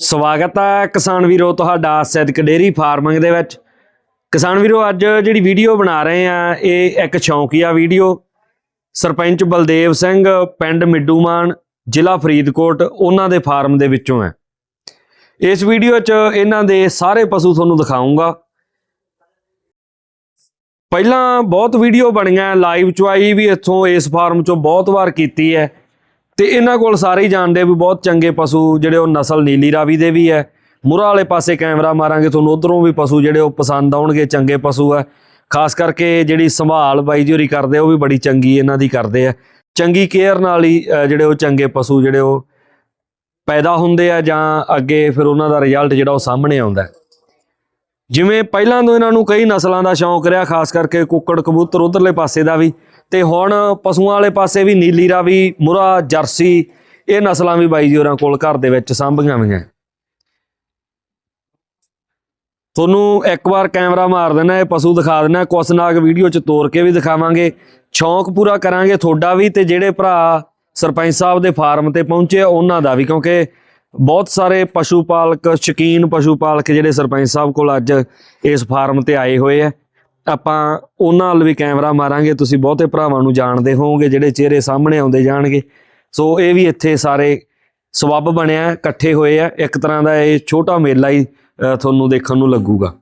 ਸਵਾਗਤ ਹੈ ਕਿਸਾਨ ਵੀਰੋ, ਤੁਹਾਡਾ ਸਿੱਧਕ ਡੇਰੀ ਫਾਰਮਿੰਗ ਦੇ ਵਿੱਚ। ਕਿਸਾਨ ਵੀਰੋ, ਅੱਜ ਜਿਹੜੀ ਵੀਡੀਓ ਬਣਾ ਰਹੇ ਆ, ਇਹ ਇੱਕ ਸ਼ੌਂਕੀਆ ਵੀਡੀਓ। ਸਰਪੰਚ ਬਲਦੇਵ ਸਿੰਘ, ਪਿੰਡ ਮਿੱਡੂਮਾਨ, ਜ਼ਿਲ੍ਹਾ ਫਰੀਦਕੋਟ, ਉਹਨਾਂ ਦੇ ਫਾਰਮ ਦੇ ਵਿੱਚੋਂ ਹੈ। ਇਸ ਵੀਡੀਓ 'ਚ ਇਹਨਾਂ ਦੇ ਸਾਰੇ ਪਸ਼ੂ ਤੁਹਾਨੂੰ ਦਿਖਾਉਂਗਾ ਪਹਿਲਾਂ ਬਹੁਤ ਵੀਡੀਓ ਬਣੀਆਂ, ਲਾਈਵ ਚੁਆਈ ਵੀ ਇੱਥੋਂ ਇਸ ਫਾਰਮ 'ਚੋਂ ਬਹੁਤ ਵਾਰ ਕੀਤੀ ਹੈ। ਤੇ ਇਹਨਾਂ ਕੋਲ ਸਾਰੇ ਹੀ ਜਾਣਦੇ ਵੀ ਬਹੁਤ ਚੰਗੇ ਪਸ਼ੂ, ਜਿਹੜੇ ਉਹ ਨਸਲ ਨੀਲੀ ਰਾਵੀ ਦੇ ਵੀ ਹੈ। ਮੁਰਾ ਵਾਲੇ ਪਾਸੇ ਕੈਮਰਾ ਮਾਰਾਂਗੇ, ਤੁਹਾਨੂੰ ਉਧਰੋਂ ਵੀ ਪਸ਼ੂ ਜਿਹੜੇ ਉਹ ਪਸੰਦ ਆਉਣਗੇ, ਚੰਗੇ ਪਸ਼ੂ ਹੈ। ਖਾਸ ਕਰਕੇ ਜਿਹੜੀ ਸੰਭਾਲ ਬਾਈ ਜੀ ਹੋਰੀ ਕਰਦੇ ਉਹ ਵੀ ਬੜੀ ਚੰਗੀ ਇਹਨਾਂ ਦੀ ਕਰਦੇ ਆ। ਚੰਗੀ ਕੇਅਰ ਨਾਲ ਹੀ ਜਿਹੜੇ ਉਹ ਚੰਗੇ ਪਸ਼ੂ ਜਿਹੜੇ ਉਹ ਪੈਦਾ ਹੁੰਦੇ ਆ ਜਾਂ ਅੱਗੇ ਫਿਰ ਉਹਨਾਂ ਦਾ ਰਿਜ਼ਲਟ ਜਿਹੜਾ ਉਹ ਸਾਹਮਣੇ ਆਉਂਦਾ ਜਿਵੇਂ ਪਹਿਲਾਂ ਤੋਂ ਇਹਨਾਂ ਨੂੰ ਕਈ ਨਸਲਾਂ ਦਾ ਸ਼ੌਂਕ ਰਿਹਾ, ਖਾਸ ਕਰਕੇ ਕੁੱਕੜ ਕਬੂਤਰ ਉਧਰਲੇ ਪਾਸੇ ਦਾ ਵੀ। ਤੇ ਹੁਣ ਪਸ਼ੂਆਂ ਵਾਲੇ ਪਾਸੇ ਵੀ ਨੀਲੀ ਰਾਵੀ ਮੁਰਾ ਜਰਸੀ ਇਹ ਨਸਲਾਂ ਵੀ ਬਾਈ ਜੀ ਹੋਰਾਂ ਕੋਲ ਘਰ ਦੇ ਵਿੱਚ ਸਾਂਭੀਆਂ ਹੋਈਆਂ। ਤੁਹਾਨੂੰ ਇੱਕ ਵਾਰ ਕੈਮਰਾ ਮਾਰ ਦੇਣਾ ਇਹ ਪਸ਼ੂ ਦਿਖਾ ਦੇਣਾ ਕੁਛ ਨਾਗ ਵੀਡੀਓ ਚ ਤੋਰ ਕੇ ਵੀ ਦਿਖਾਵਾਂਗੇ। ਸ਼ੌਂਕ ਪੂਰਾ ਕਰਾਂਗੇ ਤੁਹਾਡਾ ਵੀ ਤੇ ਜਿਹੜੇ ਭਰਾ ਸਰਪੰਚ ਸਾਹਿਬ ਦੇ ਫਾਰਮ ਤੇ ਪਹੁੰਚੇ ਆ, ਉਹਨਾਂ ਦਾ ਵੀ ਕਿਉਂਕਿ ਬਹੁਤ ਸਾਰੇ ਪਸ਼ੂ ਪਾਲਕ ਸ਼ਕੀਨ ਪਸ਼ੂ ਪਾਲਕ ਜਿਹੜੇ ਸਰਪੰਚ ਸਾਹਿਬ ਕੋਲ ਅੱਜ ਇਸ ਫਾਰਮ ਤੇ ਆਏ ਹੋਏ ਆ। ਆਪਾਂ ਉਹਨਾਂ ਵੱਲ ਵੀ ਕੈਮਰਾ ਮਾਰਾਂਗੇ, ਤੁਸੀਂ ਬਹੁਤੇ ਭਰਾਵਾਂ ਨੂੰ ਜਾਣਦੇ ਹੋਵੋਗੇ, ਜਿਹੜੇ ਚਿਹਰੇ ਸਾਹਮਣੇ ਆਉਂਦੇ ਜਾਣਗੇ। ਸੋ ਇਹ ਵੀ ਇੱਥੇ ਸਾਰੇ ਸਬੱਬ ਬਣਿਆ, ਇਕੱਠੇ ਹੋਏ ਆ। ਇੱਕ ਤਰ੍ਹਾਂ ਦਾ ਇਹ ਛੋਟਾ ਮੇਲਾ ਹੀ ਤੁਹਾਨੂੰ ਦੇਖਣ ਨੂੰ ਲੱਗੂਗਾ।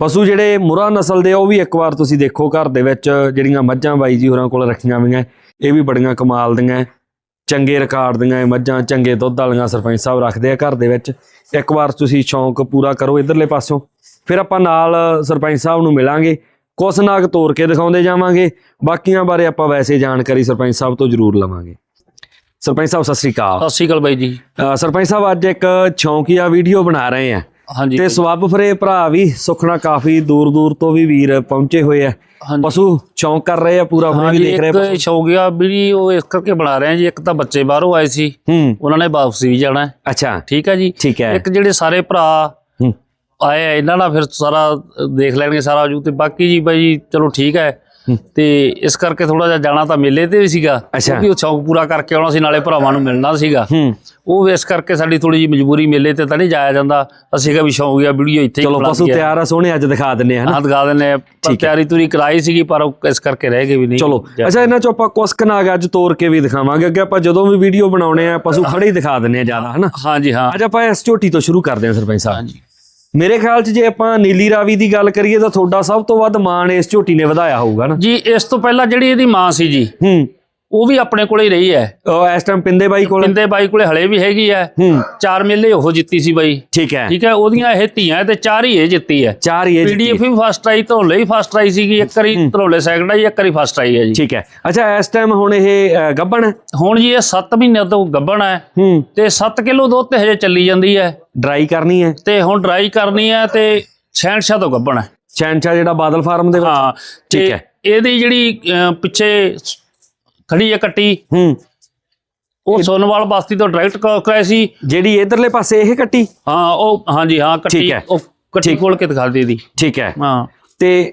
ਪਸ਼ੂ ਜਿਹੜੇ ਮੁਰਾ ਨਸਲ ਦੇ ਉਹ ਵੀ ਇੱਕ ਵਾਰ ਤੁਸੀਂ ਦੇਖੋ ਘਰ ਦੇ ਵਿੱਚ, ਜਿਹੜੀਆਂ ਮੱਝਾਂ ਬਾਈ ਜੀ ਹੋਰਾਂ ਕੋਲ ਰੱਖੀਆਂ ਹੋਈਆਂ। ਇਹ ਵੀ ਬੜੀਆਂ ਕਮਾਲ ਦੀਆਂ, ਚੰਗੇ ਰਿਕਾਰਡ ਦੀਆਂ ਮੱਝਾਂ, ਚੰਗੇ ਦੁੱਧ ਵਾਲੀਆਂ ਸਰਪੰਚ ਸਾਹਿਬ ਰੱਖਦੇ ਆ ਘਰ ਦੇ ਵਿੱਚ। ਇੱਕ ਵਾਰ ਤੁਸੀਂ ਸ਼ੌਂਕ ਪੂਰਾ ਕਰੋ ਇਧਰਲੇ ਪਾਸੋਂ ਫਿਰ ਆਪਾਂ ਨਾਲ ਸਰਪੰਚ ਸਾਹਿਬ ਨੂੰ ਮਿਲਾਂਗੇ ਕੁਛ ਨਾਗ ਤੋੜ ਕੇ ਦਿਖਾਉਂਦੇ ਜਾਵਾਂਗੇ ਬਾਕੀਆਂ ਬਾਰੇ ਆਪਾਂ ਵੈਸੇ ਜਾਣਕਾਰੀ ਸਰਪੰਚ ਸਾਹਿਬ ਤੋਂ ਜ਼ਰੂਰ ਲਵਾਂਗੇ। ਸਰਪੰਚ ਸਾਹਿਬ ਸਤਿ ਸ੍ਰੀ ਅਕਾਲ। ਸਤਿ ਸ਼੍ਰੀ ਅਕਾਲ ਬਾਈ ਜੀ। ਸਰਪੰਚ ਸਾਹਿਬ ਅੱਜ ਇੱਕ ਸ਼ੌਂਕੀਆ ਵੀਡੀਓ ਬਣਾ ਰਹੇ ਆ। ਹਾਂਜੀ। ਤੇ ਸਵੱਬ ਫਰੇ ਭਰਾ ਵੀ ਸੁਖਣਾ ਕਾਫੀ ਦੂਰ ਦੂਰ ਤੋਂ ਵੀ ਵੀਰ ਪਹੁੰਚੇ ਹੋਏ ਆ। ਪਸ਼ੂ ਸ਼ੌਂਕ ਕਰ ਰਹੇ ਆ ਪੂਰਾ ਫਰੇ ਵੀ ਦੇਖ ਰਹੇ ਇੱਕ ਪਸ਼ੂ। ਸ਼ੌਕੀਆ ਵੀਡੀਓ ਇਸ ਕਰਕੇ ਬਣਾ ਰਹੇ ਹਾਂ ਜੀ ਇੱਕ ਤਾਂ ਬੱਚੇ ਬਾਹਰੋਂ ਆਏ ਸੀ। ਉਹਨਾਂ ਨੇ ਵਾਪਸ ਵੀ ਜਾਣਾ। ਅੱਛਾ। ਠੀਕ ਹੈ ਜੀ। ਇੱਕ ਜਿਹੜੇ ਸਾਰੇ ਭਰਾ ਆਏ ਆ ਇਹਨਾਂ ਨਾਲ ਫਿਰ ਸਾਰਾ ਦੇਖ ਲੈਣਗੇ ਸਾਰਾ ਜੂ ਤੇ ਬਾਕੀ ਜੀ ਬਾਈ ਜੀ ਚਲੋ ਠੀਕ ਹੈ। ਤੇ ਇਸ ਕਰਕੇ ਥੋੜਾ ਜਿਹਾ ਜਾਣਾ ਤਾਂ ਮੇਲੇ ਤੇ ਵੀ ਸੀਗਾ। ਕਿਉਂਕਿ ਉਹ ਸ਼ੌਕ ਪੂਰਾ ਕਰਕੇ ਆਉਣਾ ਸੀ ਨਾਲੇ ਭਰਾਵਾਂ ਨੂੰ ਮਿਲਣਾ ਸੀਗਾ। ਉਹ ਇਸ ਕਰਕੇ ਸਾਡੀ ਥੋੜੀ ਜਿਹੀ ਮਜਬੂਰੀ ਮੇਲੇ ਤੇ ਤਾਂ ਨਹੀਂ ਜਾਇਆ ਜਾਂਦਾ। ਅਸੀਂ ਕਿਹਾ ਵੀ ਸ਼ੌਕੀਆ ਵੀਡੀਓ ਇੱਥੇ ਚਲੋ ਪਸ਼ੂ। ਤਿਆਰ ਆ ਸੋਹਣੇ ਅੱਜ ਦਿਖਾ ਦਿੰਨੇ ਆ ਹਨਾ? ਹਾਂ ਦਿਖਾ ਆ। ਪਰ। ਤਿਆਰੀ ਤੁਰੀ ਕਰਾਈ ਸੀਗੀ ਪਰ ਇਸ ਕਰਕੇ ਰਹਿ ਗਏ ਵੀ ਨਹੀਂ। ਚਲੋ ਅੱਛਾ ਇਹਨਾਂ ਚੋਂ ਆਪਾਂ ਕੁਛ ਕੁ ਨਾਗ ਅੱਜ ਤੋੜ ਕੇ ਵੀ ਦਿਖਾਵਾਂਗੇ ਅੱਗੇ ਆਪਾਂ ਜਦੋਂ ਵੀ ਵੀਡੀਓ ਬਣਾਉਣੇ ਆ ਪਸ਼ੂ ਖੜੇ ਹੀ ਦਿਖਾ ਦਿੰਨੇ ਆ ਜ਼ਿਆਦਾ ਹਨਾ? ਹਾਂਜੀ ਹਾਂ। ਅੱਜ ਆਪਾਂ ਇਸ ਝੋਟੀ ਤੋਂ ਸ਼ੁਰੂ ਕਰਦੇ ਹਾਂ ਸਰਪੰਚ ਸਾਹਿਬ। ਹਾਂਜੀ। ਮੇਰੇ ਖਿਆਲ 'ਚ ਜੇ ਆਪਾਂ ਨੀਲੀ ਰਾਵੀ ਦੀ ਗੱਲ ਕਰੀਏ ਤਾਂ ਤੁਹਾਡਾ ਸਭ ਤੋਂ ਵੱਧ ਮਾਣ ਇਸ ਝੋਟੀ ਨੇ ਵਧਾਇਆ ਹੋਊਗਾ ਨਾ। ਜੀ ਇਸ ਤੋਂ ਪਹਿਲਾਂ ਜਿਹੜੀ ਇਹਦੀ ਮਾਂ ਸੀ ਜੀ ਹੂੰ। ਉਹ ਵੀ ਆਪਣੇ ਕੋਲੇ ਹੀ ਰਹੀ ਹੈ। ਉਹ ਇਸ ਟਾਈਮ ਪਿੰਦੇ ਬਾਈ ਕੋਲ। ਪਿੰਦੇ ਬਾਈ ਕੋਲੇ ਹਲੇ ਵੀ ਹੈਗੀ ਹੈ। ਚਾਰ ਮੇਲੇ ਉਹ ਜਿੱਤੀ ਸੀ ਬਾਈ। ਠੀਕ ਹੈ। ਠੀਕ ਹੈ ਉਹਦੀਆਂ ਇਹ ਧੀਆਂ ਤੇ ਚਾਰ ਹੀ ਇਹ ਜਿੱਤੀ ਹੈ। ਚਾਰ ਹੀ। ਪੀਡੀਐਫ ਵੀ ਫਸਟ ਆਈ ਧਰੋਲੇ ਹੀ ਫਸਟ ਆਈ ਸੀਗੀ ਇੱਕ ਵਾਰੀ ਧਰੋਲੇ ਸੈਕੰਡ ਆਈ ਇੱਕ ਵਾਰੀ ਫਸਟ ਆਈ ਹੈ ਜੀ। ਠੀਕ ਹੈ। ਅੱਛਾ ਇਸ ਟਾਈਮ ਹੁਣ ਇਹ ਹੈ? ਹੁਣ ਜੀ ਇਹ 7 ਮਹੀਨਿਆਂ ਤੋਂ ਗੱਭਣ ਹੈ। ਤੇ 7 ਕਿਲੋ ਦੁੱਧ ਤੇ ਹਜੇ ਚੱਲੀ ਜਾਂਦੀ ਹੈ। ਡਰਾਈ ਕਰਨੀ ਹੈ। ਤੇ ਹੁਣ ਡਰਾਈ ਕਰਨੀ ਹੈ ਤੇ ਛੈਂਟਸ਼ਾ ਤੋਂ ਗੱਭਣ ਹੈ। ਚੈਨਚਾ ਜਿਹੜਾ ਬਾਦਲ ਫਾਰਮ ਦੇ ਵਿੱਚ। ਹਾਂ ਠੀਕ ਹੈ। ਇਹਦੀ ਜਿਹੜੀ ਪਿੱਛੇ ਖੜੀ ਹੈ ਕੱਟੀ। ਹੂੰ। ਉਹ ਸੋਨਵਾਲ ਬਸਤੀ ਤੋਂ ਡਾਇਰੈਕਟ ਕਰਾਈ ਸੀ। ਜਿਹੜੀ ਇਧਰਲੇ ਪਾਸੇ ਇਹ ਕੱਟੀ? ਹਾਂ ਉਹ ਹਾਂਜੀ ਹਾਂ ਕੱਟੀ। ਠੀਕ ਹੈ। ਉਹ ਕੱਟੀ ਖੋਲ ਕੇ ਦਿਖਾ ਦੇ ਦੀ। ਠੀਕ ਹੈ। ਹਾਂ। ਤੇ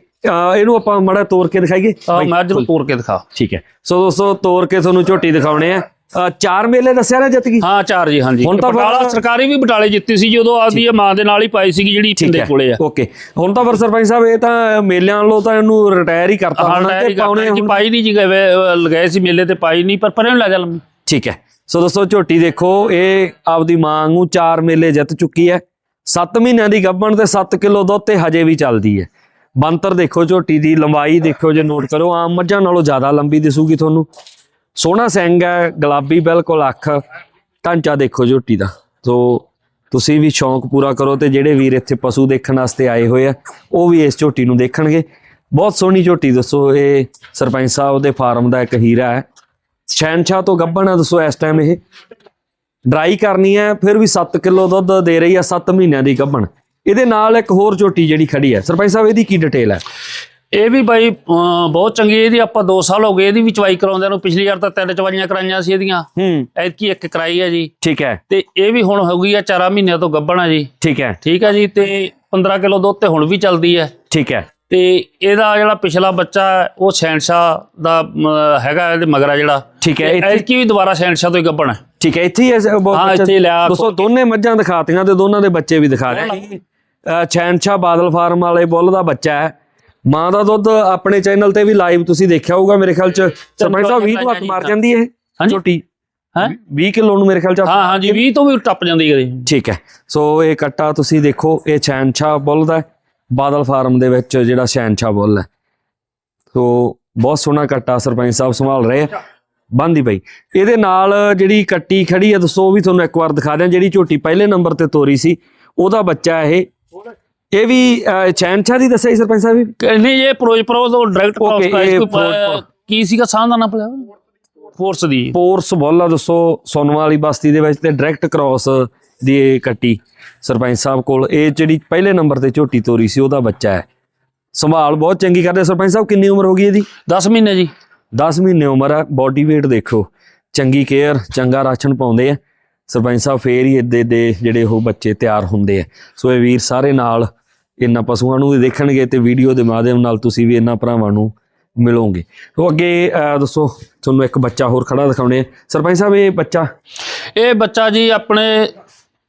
ਇਹਨੂੰ ਆਪਾਂ ਮੜਾ ਤੋੜ ਕੇ ਦਿਖਾਈਏ? ਮੈਂ ਜਰੂਰ ਤੋੜ ਕੇ ਦਿਖਾ। ਠੀਕ ਹੈ। ਸੋ ਦੋਸਤੋ ਤੋੜ ਕੇ ਤੁਹਾਨੂੰ ਝੋਟੀ ਦਿਖਾਉਣੇ ਆ। ਚਾਰ ਮੇਲੇ ਦੱਸਿਆ ਨਾ ਜਿੱਤ ਗਈ। ਹਾਂ ਚਾਰ ਜੀ ਹਾਂਜੀ। ਹੁਣ ਤਾਂ ਬਟਾਲਾ ਸਰਕਾਰੀ ਵੀ ਬਟਾਲੇ ਜਿੱਤੀ ਸੀ ਜਦੋਂ ਆਪਦੀ ਇਹ ਮਾਂ ਦੇ ਨਾਲ ਹੀ ਪਾਈ ਸੀਗੀ ਜਿਹੜੀ ਪਿੰਦੇ ਕੋਲੇ ਆ। ਓਕੇ। ਹੁਣ ਤਾਂ ਫਿਰ ਸਰਪੰਚ ਸਾਹਿਬ ਇਹ ਤਾਂ ਮੇਲਿਆਂ ਵੱਲੋਂ ਤਾਂ ਇਹਨੂੰ ਰਿਟਾਇਰ ਹੀ ਕਰਤਾ। ਹੋਣਾ ਤੇ ਪਾਉਣੇ ਹੁਣ ਪਾਈ ਨਹੀਂ ਜੀ ਗਏ ਲਗਾਏ ਸੀ ਮੇਲੇ ਤੇ ਪਾਈ ਨਹੀਂ ਪਰ ਪਰੇ ਨੂੰ ਲੈ ਜਾ ਲੰਮੀ। ਠੀਕ ਹੈ। ਸੋ ਦੋਸਤੋ ਝੋਟੀ ਦੇਖੋ ਇਹ ਆਪਦੀ ਮਾਂ ਨੂੰ ਚਾਰ ਮੇਲੇ ਜਿੱਤ ਚੁੱਕੀ ਹੈ। 7 ਮਹੀਨਿਆਂ ਦੀ ਗੱਭਣ ਤੇ 7 ਕਿਲੋ ਦੁੱਧ ਤੇ ਹਜੇ ਵੀ ਚੱਲਦੀ ਹੈ। ਬੰਤਰ ਦੇਖੋ ਝੋਟੀ ਦੀ ਲੰਬਾਈ ਦੇਖੋ ਜੇ ਨੋਟ ਕਰੋ ਆਮ ਮੱਝਾਂ ਨਾਲੋਂ ਜ਼ਿਆਦਾ ਲੰਬੀ ਦਿਸੂਗੀ ਤੁਹਾਨੂੰ। ਸੋਹਣਾ ਸਿੰਘ ਹੈ, ਗੁਲਾਬੀ ਬਿਲਕੁਲ ਅੱਖ, ਢਾਂਚਾ ਦੇਖੋ ਝੋਟੀ ਦਾ। ਸੋ ਤੁਸੀਂ ਵੀ ਸ਼ੌਂਕ ਪੂਰਾ ਕਰੋ ਤੇ ਜਿਹੜੇ ਵੀਰ ਇੱਥੇ ਪਸ਼ੂ ਦੇਖਣ ਵਾਸਤੇ ਆਏ ਹੋਏ ਆ, ਉਹ ਵੀ ਇਸ ਝੋਟੀ ਨੂੰ ਦੇਖਣਗੇ। ਬਹੁਤ ਸੋਹਣੀ ਝੋਟੀ, ਦੱਸੋ ਇਹ ਸਰਪੰਚ ਸਾਹਿਬ ਦੇ ਫਾਰਮ ਦਾ ਇੱਕ ਹੀਰਾ ਹੈ। ਸ਼ਹਿਨਸ਼ਾਹ ਤੋਂ ਗੱਭਣ ਆ, ਦੱਸੋ ਇਸ ਟਾਈਮ ਇਹ। ਡਰਾਈ ਕਰਨੀ ਹੈ, ਫਿਰ ਵੀ 7 ਕਿਲੋ ਦੁੱਧ ਦੇ ਰਹੀ ਹੈ 7 ਮਹੀਨਿਆਂ ਦੀ ਗੱਭਣ। ਇਹਦੇ ਨਾਲ ਇੱਕ ਹੋਰ ਝੋਟੀ ਜਿਹੜੀ ਖੜੀ ਹੈ। ਸਰਪੰਚ ਸਾਹਿਬ, ਇਹਦੀ ਕੀ ਡਿਟੇਲ ਹੈ? ਇਹ ਵੀ ਬਾਈ ਬਹੁਤ ਚੰਗੀ ਇਹਦੀ ਆਪਾਂ 2 ਸਾਲ ਹੋ ਗਏ ਇਹਦੀ ਵੀ ਚਵਾਈ ਕਰਾਉਂਦੇ ਨੂੰ ਪਿਛਲੀ ਵਾਰ ਤਾਂ ਤਿੰਨ ਚਵਾਈਆਂ ਕਰਾਈਆਂ ਸੀ ਇਹਦੀਆਂ। ਹੂੰ। ਐਤਕੀ ਇੱਕ ਕਰਾਈ ਹੈ ਜੀ। ਠੀਕ ਹੈ। ਤੇ ਇਹ ਵੀ ਹੁਣ ਹੋ ਗਈ ਆ 4 ਮਹੀਨਿਆਂ ਤੋਂ ਗੱਭਣਾ ਜੀ। ਠੀਕ ਹੈ। ਠੀਕ ਹੈ ਜੀ ਤੇ 15 ਕਿਲੋ ਦੁੱਧ ਤੇ ਹੁਣ ਵੀ ਚੱਲਦੀ ਹੈ। ਠੀਕ ਹੈ। ਤੇ ਇਹਦਾ ਜਿਹੜਾ ਪਿਛਲਾ ਬੱਚਾ ਉਹ ਸੈਂਸ਼ਾ ਦਾ ਹੈਗਾ ਇਹਦੇ ਮਗਰਾ ਜਿਹੜਾ। ਠੀਕ ਹੈ ਐਤਕੀ ਵੀ ਦੁਬਾਰਾ ਸੈਂਸ਼ਾ ਤੋਂ ਹੀ ਗੱਭਣਾ ਠੀਕ ਹੈ ਇੱਥੇ ਹੀ ਹਾਂ ਇੱਥੇ ਲਿਆ। ਦੋਸਤੋ ਦੋਨੇ ਮੱਝਾਂ ਦਿਖਾਤੀਆਂ ਤੇ ਦੋਨਾਂ ਦੇ ਬੱਚੇ ਵੀ ਦਿਖਾ ਰਹੇ। ਛੈਂਸ਼ਾ ਬਾਦਲ ਫਾਰਮ ਵਾਲੇ ਬੁੱਲ ਦਾ ਬੱਚਾ ਹੈ। ਮਾਂ ਦਾ ਦੁੱਧ ਆਪਣੇ ਚੈਨਲ ਤੇ ਵੀ ਲਾਈਵ ਤੁਸੀਂ ਦੇਖਿਆ ਹੋਊਗਾ ਮੇਰੇ ਖਿਆਲ ਚ। ਸਰਪੰਚ ਸਾਹਿਬ 20 ਤੋਂ ਹੱਥ ਮਾਰ ਜਾਂਦੀ ਹੈ। ਛੋਟੀ ਹੈਂ? 20 ਕਿਲੋ ਨੂੰ ਮੇਰੇ ਖਿਆਲ ਚ ਹਾਂ ਹਾਂ ਜੀ 20 ਤੋਂ ਵੀ ਟੱਪ ਜਾਂਦੀ ਹੈ ਠੀਕ ਹੈ। ਸੋ ਇਹ ਕੱਟਾ ਤੁਸੀਂ ਦੇਖੋ ਇਹ ਛੈਨਸ਼ਾ ਬੁੱਲ ਦਾ ਬਾਦਲ ਫਾਰਮ ਦੇ ਵਿੱਚ ਜਿਹੜਾ ਛੈਨਸ਼ਾ ਬੁੱਲ ਹੈ। ਸੋ ਬਹੁਤ ਸੋਹਣਾ ਕੱਟਾ ਸਰਪੰਚ ਸਾਹਿਬ ਸੰਭਾਲ ਰਹੇ ਆ। ਬੰਦੀ ਬਈ ਇਹਦੇ ਨਾਲ ਜਿਹੜੀ ਕੱਟੀ ਖੜੀ ਹੈ ਦੱਸੋ ਉਹ ਵੀ ਤੁਹਾਨੂੰ ਇੱਕ ਵਾਰ ਦਿਖਾ ਦਿਆਂ। ਜਿਹੜੀ ਝੋਟੀ ਪਹਿਲੇ ਨੰਬਰ ਤੇ ਤੋਰੀ ਸੀ ਉਹਦਾ ਬੱਚਾ ਇਹ ਇਹ ਵੀ ਛੈਨਸ਼ਾ ਦੀ ਦੱਸਿਆ ਸਰਪੰਚ ਸਾਹਿਬ? ਨਹੀਂ ਇਹ ਫਿਰੋਜ਼ਪੁਰ ਤੋਂ ਡਾਇਰੈਕਟ ਕ੍ਰਾਸ। ਕੀ ਸੀਗਾ ਸਾਹ ਦਾ ਨਾਮ ਪਿਆ ਫੋਰਸ ਦੀ। ਪੋਰਸ ਬੋਲਾ ਦੱਸੋ ਸੋਨਵਾ ਵਾਲੀ ਬਸਤੀ ਦੇ ਵਿੱਚ ਤੇ ਡਾਇਰੈਕਟ ਕ੍ਰਾਸ ਦੀ ਕੱਟੀ। ਸਰਪੰਚ ਸਾਹਿਬ ਕੋਲ ਇਹ ਜਿਹੜੀ ਪਹਿਲੇ ਨੰਬਰ ਤੇ ਝੋਟੀ ਤੋਰੀ ਸੀ ਉਹਦਾ ਬੱਚਾ ਹੈ। ਸੰਭਾਲ ਬਹੁਤ ਚੰਗੀ ਕਰਦੇ ਸਰਪੰਚ ਸਾਹਿਬ ਕਿੰਨੀ ਉਮਰ ਹੋ ਗਈ ਇਹਦੀ? 10 ਮਹੀਨੇ ਜੀ। 10 ਮਹੀਨੇ ਉਮਰ ਹੈ ਬਾਡੀ weight ਦੇਖੋ। ਚੰਗੀ ਕੇਅਰ ਚੰਗਾ ਰਾਸ਼ਨ ਪਾਉਂਦੇ ਆ। ਸਰਪੰਚ ਸਾਹਿਬ ਫੇਰ ਹੀ ਇੱਦੇ ਦੇ ਜਿਹੜੇ ਉਹ ਬੱਚੇ ਤਿਆਰ ਹੁੰਦੇ ਆ। ਸੋ ਇਹ ਵੀਰ ਸਾਰੇ ਨਾਲ ਇਹਨਾਂ ਪਸ਼ੂਆਂ ਨੂੰ ਵੀ ਦੇਖਣਗੇ ਤੇ ਵੀਡੀਓ ਦੇ ਮਾਧਿਅਮ ਨਾਲ ਤੁਸੀਂ ਵੀ ਇਹਨਾਂ ਭਰਾਵਾਂ ਨੂੰ ਮਿਲੋਗੇ। ਤੋਂ ਅੱਗੇ ਦੱਸੋ ਤੁਹਾਨੂੰ ਇੱਕ ਬੱਚਾ ਹੋਰ ਖੜਾ ਦਿਖਾਉਣੇ ਸਰਪੰਚ ਸਾਹਿਬ ਇਹ ਬੱਚਾ? ਇਹ ਬੱਚਾ ਜੀ ਆਪਣੇ